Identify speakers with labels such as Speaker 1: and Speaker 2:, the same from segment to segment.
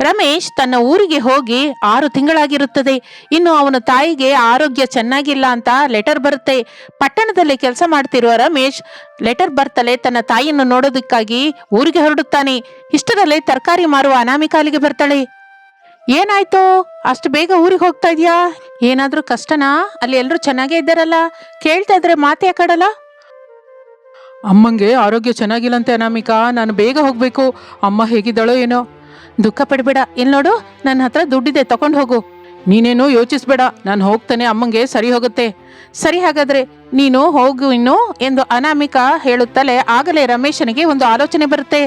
Speaker 1: ರಮೇಶ್ ತನ್ನ ಊರಿಗೆ ಹೋಗಿ ಆರು ತಿಂಗಳಾಗಿರುತ್ತದೆ. ಇನ್ನು ಅವನ ತಾಯಿಗೆ ಆರೋಗ್ಯ ಚೆನ್ನಾಗಿಲ್ಲ ಅಂತ ಲೆಟರ್ ಬರುತ್ತೆ. ಪಟ್ಟಣದಲ್ಲಿ ಕೆಲಸ ಮಾಡ್ತಿರುವ ರಮೇಶ್ ಲೆಟರ್ ಬರ್ತಲೇ ತನ್ನ ತಾಯಿಯನ್ನು ನೋಡೋದಕ್ಕಾಗಿ ಊರಿಗೆ ಹೊರಡುತ್ತಾನೆ. ಇಷ್ಟರಲ್ಲೇ ತರಕಾರಿ ಮಾರುವ ಅನಾಮಿಕಾಲಿಗೆ ಬರ್ತಾಳೆ. ಏನಾಯ್ತು? ಅಷ್ಟು ಬೇಗ ಊರಿಗೆ ಹೋಗ್ತಾ ಇದೀಯಾ? ಏನಾದರೂ ಕಷ್ಟನಾ? ಅಲ್ಲಿ ಎಲ್ಲರೂ ಚೆನ್ನಾಗೇ ಇದ್ದಾರಲ್ಲ? ಕೇಳ್ತಾ ಇದ್ರೆ ಮಾತೇ ಯಾಕಡಲ್ಲ?
Speaker 2: ಅಮ್ಮಂಗೆ ಆರೋಗ್ಯ ಚೆನ್ನಾಗಿಲ್ಲಂತೆ ಅನಾಮಿಕಾ. ನಾನು ಬೇಗ ಹೋಗಬೇಕು. ಅಮ್ಮ ಹೇಗಿದ್ದಾಳೋ ಏನೋ.
Speaker 1: ದುಃಖ ಪಡ್ಬೇಡ. ಇಲ್ಲಿ ನೋಡು? ನನ್ನ ಹತ್ರ ದುಡ್ಡಿದೆ, ತಗೊಂಡು ಹೋಗು.
Speaker 2: ನೀನೇನು ಯೋಚಿಸ್ಬೇಡ. ನಾನು ಹೋಗ್ತಾನೆ, ಅಮ್ಮಂಗೆ ಸರಿ ಹೋಗುತ್ತೆ.
Speaker 1: ಸರಿ ಹಾಗಾದ್ರೆ, ನೀನು ಹೋಗು ಇನ್ನು ಎಂದು ಅನಾಮಿಕ ಹೇಳುತ್ತಲೇ ಆಗಲೇ ರಮೇಶನಿಗೆ ಒಂದು ಆಲೋಚನೆ ಬರುತ್ತೆ.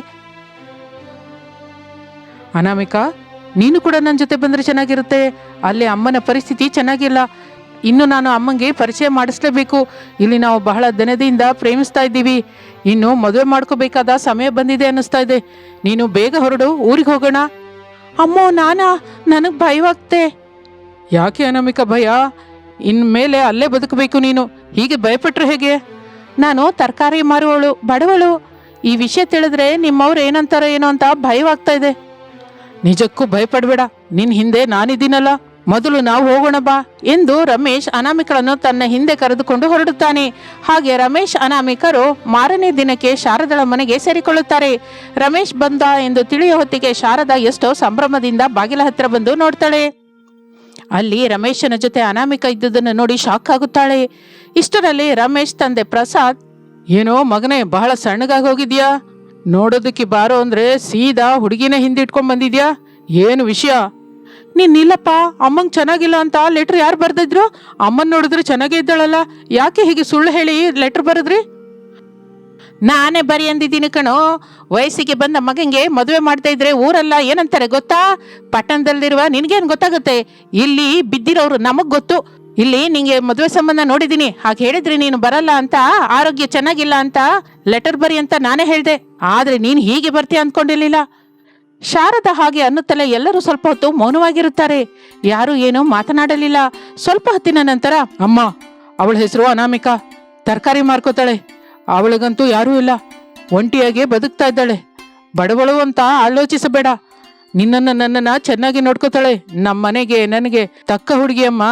Speaker 2: ಅನಾಮಿಕಾ, ನೀನು ಕೂಡ ನನ್ನ ಜೊತೆ ಬಂದ್ರೆ ಚೆನ್ನಾಗಿರುತ್ತೆ. ಅಲ್ಲಿ ಅಮ್ಮನ ಪರಿಸ್ಥಿತಿ ಚೆನ್ನಾಗಿಲ್ಲ. ಇನ್ನು ನಾನು ಅಮ್ಮಂಗೆ ಪರಿಚಯ ಮಾಡಿಸ್ಲೇಬೇಕು. ಇಲ್ಲಿ ನಾವು ಬಹಳ ದಿನದಿಂದ ಪ್ರೇಮಿಸ್ತಾ ಇದ್ದೀವಿ. ಇನ್ನು ಮದುವೆ ಮಾಡ್ಕೋಬೇಕಾದ ಸಮಯ ಬಂದಿದೆ ಅನ್ನಿಸ್ತಾ ಇದೆ. ನೀನು ಬೇಗ ಹೊರಡು, ಊರಿಗೆ ಹೋಗೋಣ.
Speaker 1: ಅಮ್ಮೋ, ನಾನಾ? ನನಗೆ ಭಯವಾಗ್ತೆ
Speaker 2: ಯಾಕೆ ಅನಾಮಿಕ ಭಯ? ಇನ್ಮೇಲೆ ಅಲ್ಲೇ ಬದುಕಬೇಕು ನೀನು. ಹೀಗೆ ಭಯಪಟ್ರೆ ಹೇಗೆ?
Speaker 1: ನಾನು ತರಕಾರಿ ಮಾರುವಳು, ಬಡವಳು. ಈ ವಿಷಯ ತಿಳಿದ್ರೆ ನಿಮ್ಮವ್ರು ಏನಂತಾರೋ ಏನೋ ಅಂತ ಭಯವಾಗ್ತಾ ಇದೆ.
Speaker 2: ನಿಜಕ್ಕೂ ಭಯಪಡಬೇಡ. ನಿನ್ನ ಹಿಂದೆ ನಾನಿದ್ದೀನಲ್ಲ. ಮೊದಲು ನಾವು ಹೋಗೋಣ ಬಾ
Speaker 1: ಎಂದು ರಮೇಶ್ ಅನಾಮಿಕಳನ್ನು ತನ್ನ ಹಿಂದೆ ಕರೆದುಕೊಂಡು ಹೊರಡುತ್ತಾನೆ. ಹಾಗೆ ರಮೇಶ್ ಅನಾಮಿಕರು ಮಾರನೇ ದಿನಕ್ಕೆ ಶಾರದಳ ಮನೆಗೆ ಸೇರಿಕೊಳ್ಳುತ್ತಾರೆ. ರಮೇಶ್ ಬಂದ ಎಂದು ತಿಳಿಯೋ ಹೊತ್ತಿಗೆ ಶಾರದಾ ಎಷ್ಟೋ ಸಂಭ್ರಮದಿಂದ ಬಾಗಿಲ ಹತ್ತಿರ ಬಂದು ನೋಡ್ತಾಳೆ. ಅಲ್ಲಿ ರಮೇಶನ ಜೊತೆ ಅನಾಮಿಕ ಇದ್ದುದನ್ನು ನೋಡಿ ಶಾಕ್ ಆಗುತ್ತಾಳೆ. ಇಷ್ಟರಲ್ಲಿ ರಮೇಶ್ ತಂದೆ ಪ್ರಸಾದ್,
Speaker 2: ಏನೋ ಮಗನೇ, ಬಹಳ ಸಣ್ಣಗಾಗಿ ಹೋಗಿದ್ಯಾ? ನೋಡೋದಕ್ಕೆ ಬಾರೋ ಅಂದ್ರೆ ಸೀದಾ ಹುಡುಗಿನ ಹಿಂದಿಟ್ಕೊಂಡ್ ಬಂದಿದ್ಯಾ? ಏನು ವಿಷಯ?
Speaker 1: ನೀನ್ ನಿಲ್ಲಪ್ಪ, ಅಮ್ಮಂಗ್ ಚೆನ್ನಾಗಿಲ್ಲ ಅಂತ ಲೆಟರ್ ಯಾರು ಬರೆದಿದ್ರು?
Speaker 2: ಅಮ್ಮನ್ ನೋಡಿದ್ರೆ ಚೆನ್ನಾಗೇ ಇದ್ದಾಳಲ್ಲ,
Speaker 1: ಯಾಕೆ ಹೀಗೆ ಸುಳ್ಳು ಹೇಳಿ ಲೆಟರ್ ಬರೆದ್ರಿ? ನಾನೇ ಬರಿ ಅಂದಿದ್ದೀನಿ ಕಣೋ, ವಯಸ್ಸಿಗೆ ಬಂದ ಮಗಂಗೆ ಮದುವೆ ಮಾಡ್ತಾ ಇದ್ರೆ ಊರಲ್ಲ ಏನಂತಾರೆ ಗೊತ್ತಾ? ಪಟ್ಟಣದಲ್ಲಿರುವ ನಿನ್ಗೇನ್ ಗೊತ್ತಾಗುತ್ತೆ? ಇಲ್ಲಿ ಬಿದ್ದಿರೋರು ನಮಗ್ ಗೊತ್ತು. ಇಲ್ಲಿ ನಿಂಗೆ ಮದುವೆ ಸಂಬಂಧ ನೋಡಿದೀನಿ ಹಾಗೆ ಹೇಳಿದ್ರೆ ನೀನು ಬರಲ್ಲ ಅಂತ, ಆರೋಗ್ಯ ಚೆನ್ನಾಗಿಲ್ಲ ಅಂತ ಲೆಟರ್ ಬರಿ ಅಂತ ನಾನೇ ಹೇಳ್ದೆ. ಆದ್ರೆ ನೀನ್ ಹೀಗೆ ಬರ್ತೀಯ ಅಂದ್ಕೊಂಡಿರ್ಲಿಲ್ಲ ಶಾರದ ಹಾಗೆ ಅನ್ನುತ್ತಲೇ ಎಲ್ಲರೂ ಸ್ವಲ್ಪ ಹೊತ್ತು ಮೌನವಾಗಿರುತ್ತಾರೆ. ಯಾರು ಏನೂ ಮಾತನಾಡಲಿಲ್ಲ. ಸ್ವಲ್ಪ ಹೊತ್ತಿನ ನಂತರ,
Speaker 2: ಅಮ್ಮ, ಅವಳ ಹೆಸರು ಅನಾಮಿಕ. ತರಕಾರಿ ಮಾರ್ಕೋತಾಳೆ. ಅವಳಿಗಂತೂ ಯಾರೂ ಇಲ್ಲ. ಒಂಟಿಯಾಗಿ ಬದುಕ್ತಾ ಇದ್ದಾಳೆ. ಬಡವಳು ಅಂತ ಆಲೋಚಿಸಬೇಡ. ನಿನ್ನನ್ನು ನನ್ನನ್ನ ಚೆನ್ನಾಗಿ ನೋಡ್ಕೋತಾಳೆ. ನಮ್ಮ ಮನೆಗೆ ನನಗೆ ತಕ್ಕ ಹುಡುಗಿ ಅಮ್ಮ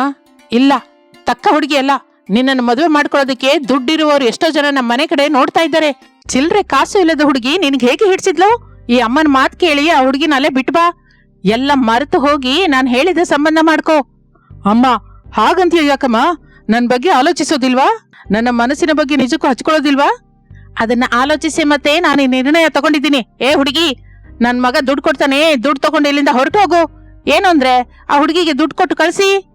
Speaker 1: ಇಲ್ಲ. ತಕ್ಕ ಹುಡುಗಿ ಅಲ್ಲ. ನಿನ್ನನ್ನು ಮದುವೆ ಮಾಡ್ಕೊಳ್ಳೋದಕ್ಕೆ ದುಡ್ಡಿರುವವರು ಎಷ್ಟೋ ಜನ ನಮ್ಮ ಮನೆ ಕಡೆ ನೋಡ್ತಾ ಇದ್ದಾರೆ. ಚಿಲ್ರೆ ಕಾಸು ಇಲ್ಲದ ಹುಡುಗಿ ನಿನ್ಗೆ ಹೇಗೆ ಹಿಡ್ಸಿದ್ಲು? ಈ ಅಮ್ಮನ ಮಾತ್ ಕೇಳಿ ಆ ಹುಡುಗಿನ ಅಲ್ಲೇ ಬಿಟ್ಟು ಬಾ. ಎಲ್ಲ ಮರೆತು ಹೋಗಿ ನಾನು ಹೇಳಿದ ಸಂಬಂಧ ಮಾಡ್ಕೊ.
Speaker 2: ಅಮ್ಮ, ಹಾಗಂತೀಯ ಯಾಕಮ್ಮ? ನನ್ನ ಬಗ್ಗೆ ಆಲೋಚಿಸೋದಿಲ್ವಾ? ನನ್ನ ಮನಸ್ಸಿನ ಬಗ್ಗೆ ನಿಜಕ್ಕೂ ಹಚ್ಕೊಳ್ಳೋದಿಲ್ವಾ?
Speaker 1: ಅದನ್ನ ಆಲೋಚಿಸಿ ಮತ್ತೆ ನಾನು ಈ ನಿರ್ಣಯ ತಗೊಂಡಿದ್ದೀನಿ. ಏ ಹುಡುಗಿ, ನನ್ ಮಗ ದುಡ್ಡು ಕೊಡ್ತಾನೆ, ದುಡ್ಡು ತಗೊಂಡು ಇಲ್ಲಿಂದ ಹೊರಟು ಹೋಗು. ಏನು ಅಂದ್ರೆ, ಆ ಹುಡುಗಿಗೆ ದುಡ್ಡು ಕೊಟ್ಟು ಕಳಿಸಿ?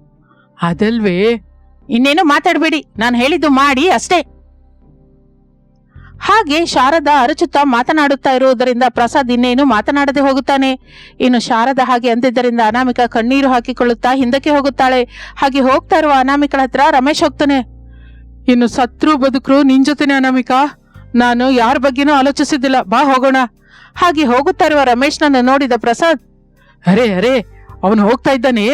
Speaker 2: ಅದಲ್ವೇ?
Speaker 1: ಇನ್ನೇನು ಮಾತಾಡಬೇಡಿ. ನಾನು ಹೇಳಿದ್ದು ಮಾಡಿ ಅಷ್ಟೇ. ಹಾಗೆ ಶಾರದಾ ಅರಚುತ್ತಾ ಮಾತನಾಡುತ್ತಾ ಇರುವುದರಿಂದ ಪ್ರಸಾದ್ ಇನ್ನೇನು ಮಾತನಾಡದೆ ಹೋಗುತ್ತಾನೆ. ಇನ್ನು ಶಾರದಾ ಹಾಗೆ ಅಂದಿದ್ದರಿಂದ ಅನಾಮಿಕ ಕಣ್ಣೀರು ಹಾಕಿಕೊಳ್ಳುತ್ತಾ ಹಿಂದಕ್ಕೆ ಹೋಗುತ್ತಾಳೆ. ಹಾಗೆ ಹೋಗ್ತಾ ಇರುವ ಅನಾಮಿಕಳ ಹತ್ರ ರಮೇಶ್ ಹೋಗ್ತಾನೆ.
Speaker 2: ಇನ್ನು ಸತ್ರು ಬದುಕರು ನಿನ್ ಜೊತೆನೆ ಅನಾಮಿಕಾ. ನಾನು ಯಾರ ಬಗ್ಗೆನೂ ಆಲೋಚಿಸಿದ್ದಿಲ್ಲ. ಬಾ ಹೋಗೋಣ.
Speaker 1: ಹಾಗೆ ಹೋಗುತ್ತಾ ಇರುವ ರಮೇಶ್ನನ್ನು ನೋಡಿದ ಪ್ರಸಾದ್,
Speaker 2: ಅರೆ ಅರೆ, ಅವನು ಹೋಗ್ತಾ ಇದ್ದಾನೆ.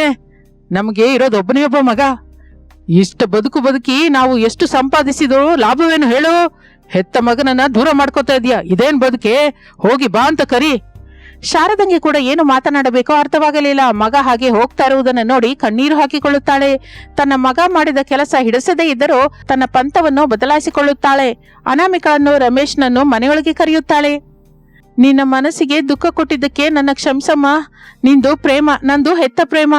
Speaker 2: ನಮಗೆ ಇರೋದು ಒಬ್ಬನೇ ಒಬ್ಬ ಮಗ. ಇಷ್ಟು ಬದುಕು ಬದುಕಿ ನಾವು ಎಷ್ಟು ಸಂಪಾದಿಸಿದ್ರು ಲಾಭವೇನು ಹೇಳು. ಹೆತ್ತ ಮಗನನ್ನ ದೂರ ಮಾಡ್ಕೋತಾ ಇದೀಯಾ? ಇದೇನ್ ಬದುಕೆ? ಹೋಗಿ ಬಾ ಅಂತ ಕರಿ.
Speaker 1: ಶಾರದಂಗೆ ಕೂಡ ಏನು ಮಾತನಾಡಬೇಕೋ ಅರ್ಥವಾಗಲಿಲ್ಲ. ಮಗ ಹಾಗೆ ಹೋಗ್ತಾ ಇರುವುದನ್ನು ನೋಡಿ ಕಣ್ಣೀರು ಹಾಕಿಕೊಳ್ಳುತ್ತಾಳೆ. ತನ್ನ ಮಗ ಮಾಡಿದ ಕೆಲಸ ಹಿಡಿಸದೇ ಇದ್ದರೂ ತನ್ನ ಪಂಥವನ್ನು ಬದಲಾಯಿಸಿಕೊಳ್ಳುತ್ತಾಳೆ. ಅನಾಮಿಕಳನ್ನು ರಮೇಶ್ನನ್ನು ಮನೆಯೊಳಗೆ ಕರೆಯುತ್ತಾಳೆ. ನಿನ್ನ ಮನಸ್ಸಿಗೆ ದುಃಖ ಕೊಟ್ಟಿದ್ದಕ್ಕೆ ನನ್ನ ಕ್ಷಮಿಸಮ್ಮ. ನಿಂದು ಪ್ರೇಮ, ನಂದು ಹೆತ್ತ ಪ್ರೇಮ.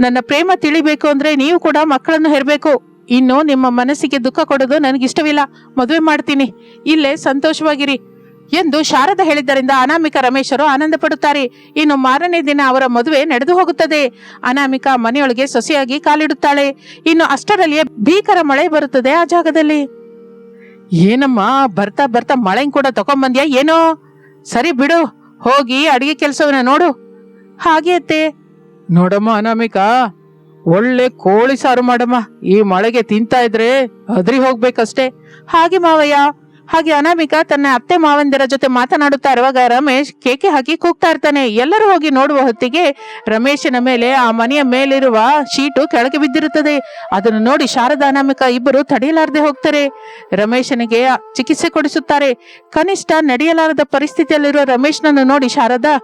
Speaker 1: ನನ್ನ ಪ್ರೇಮ ತಿಳಿಬೇಕು ಅಂದ್ರೆ ನೀವು ಕೂಡ ಮಕ್ಕಳನ್ನು ಹೆರಬೇಕು. ಇನ್ನು ನಿಮ್ಮ ಮನಸ್ಸಿಗೆ ದುಃಖ ಕೊಡೋದು ನನಗಿಷ್ಟವಿಲ್ಲ. ಮದುವೆ ಮಾಡ್ತೀನಿ. ಇಲ್ಲೇ ಸಂತೋಷವಾಗಿರಿ ಎಂದು ಶಾರದ ಹೇಳಿದ್ದರಿಂದ ಅನಾಮಿಕ ರಮೇಶರು ಆನಂದ ಪಡುತ್ತಾರೆ ಇನ್ನು ಮಾರನೇ ದಿನ ಅವರ ಮದುವೆ ನಡೆದು ಹೋಗುತ್ತದೆ. ಅನಾಮಿಕ ಮನೆಯೊಳಗೆ ಸೊಸೆಯಾಗಿ ಕಾಲಿಡುತ್ತಾಳೆ. ಇನ್ನು ಅಷ್ಟರಲ್ಲಿಯೇ ಭೀಕರ ಮಳೆ ಬರುತ್ತದೆ ಆ ಜಾಗದಲ್ಲಿ. ಏನಮ್ಮ, ಬರ್ತಾ ಬರ್ತಾ ಮಳೆ ಕೂಡ ತಗೊಂಬಂದ್ಯಾ ಏನೋ? ಸರಿ ಬಿಡು, ಹೋಗಿ ಅಡಿಗೆ ಕೆಲಸವನ್ನ ನೋಡು. ಹಾಗೆ ಅತ್ತೆ.
Speaker 2: ನೋಡಮ್ಮ ಅನಾಮಿಕಾ ಒಳ್ಳೆ ಕೋಳಿ ಸಾರು ಮಾಡಮ್ಮ. ಈ ಮಳೆಗೆ ತಿಂತಾ ಇದ್ರೆ ಅದ್ರಿ ಹೋಗ್ಬೇಕಷ್ಟೇ.
Speaker 1: ಹಾಗೆ ಮಾವಯ್ಯ ಹಾಗೆ ಅನಾಮಿಕಾ ತನ್ನ ಅತ್ತೆ ಮಾವಂದಿರ ಜೊತೆ ಮಾತನಾಡುತ್ತಾ ಇರುವಾಗ ರಮೇಶ್ ಕೇಕೆ ಹಾಕಿ ಕೂಗ್ತಾ ಇರ್ತಾನೆ. ಎಲ್ಲರೂ ಹೋಗಿ ನೋಡುವ ಹೊತ್ತಿಗೆ ರಮೇಶನ ಮೇಲೆ ಆ ಮನೆಯ ಮೇಲಿರುವ ಶೀಟು ಕೆಳಗೆ ಬಿದ್ದಿರುತ್ತದೆ. ಅದನ್ನು ನೋಡಿ ಶಾರದಾ, ಅನಾಮಿಕಾ ಇಬ್ಬರು ತಡೆಯಲಾರದೆ ಹೋಗ್ತಾರೆ. ರಮೇಶನಿಗೆ ಚಿಕಿತ್ಸೆ ಕೊಡಿಸುತ್ತಾರೆ. ಕನಿಷ್ಠ ನಡೆಯಲಾರದ ಪರಿಸ್ಥಿತಿಯಲ್ಲಿರುವ ರಮೇಶ್ನನ್ನು ನೋಡಿ ಶಾರದಾ,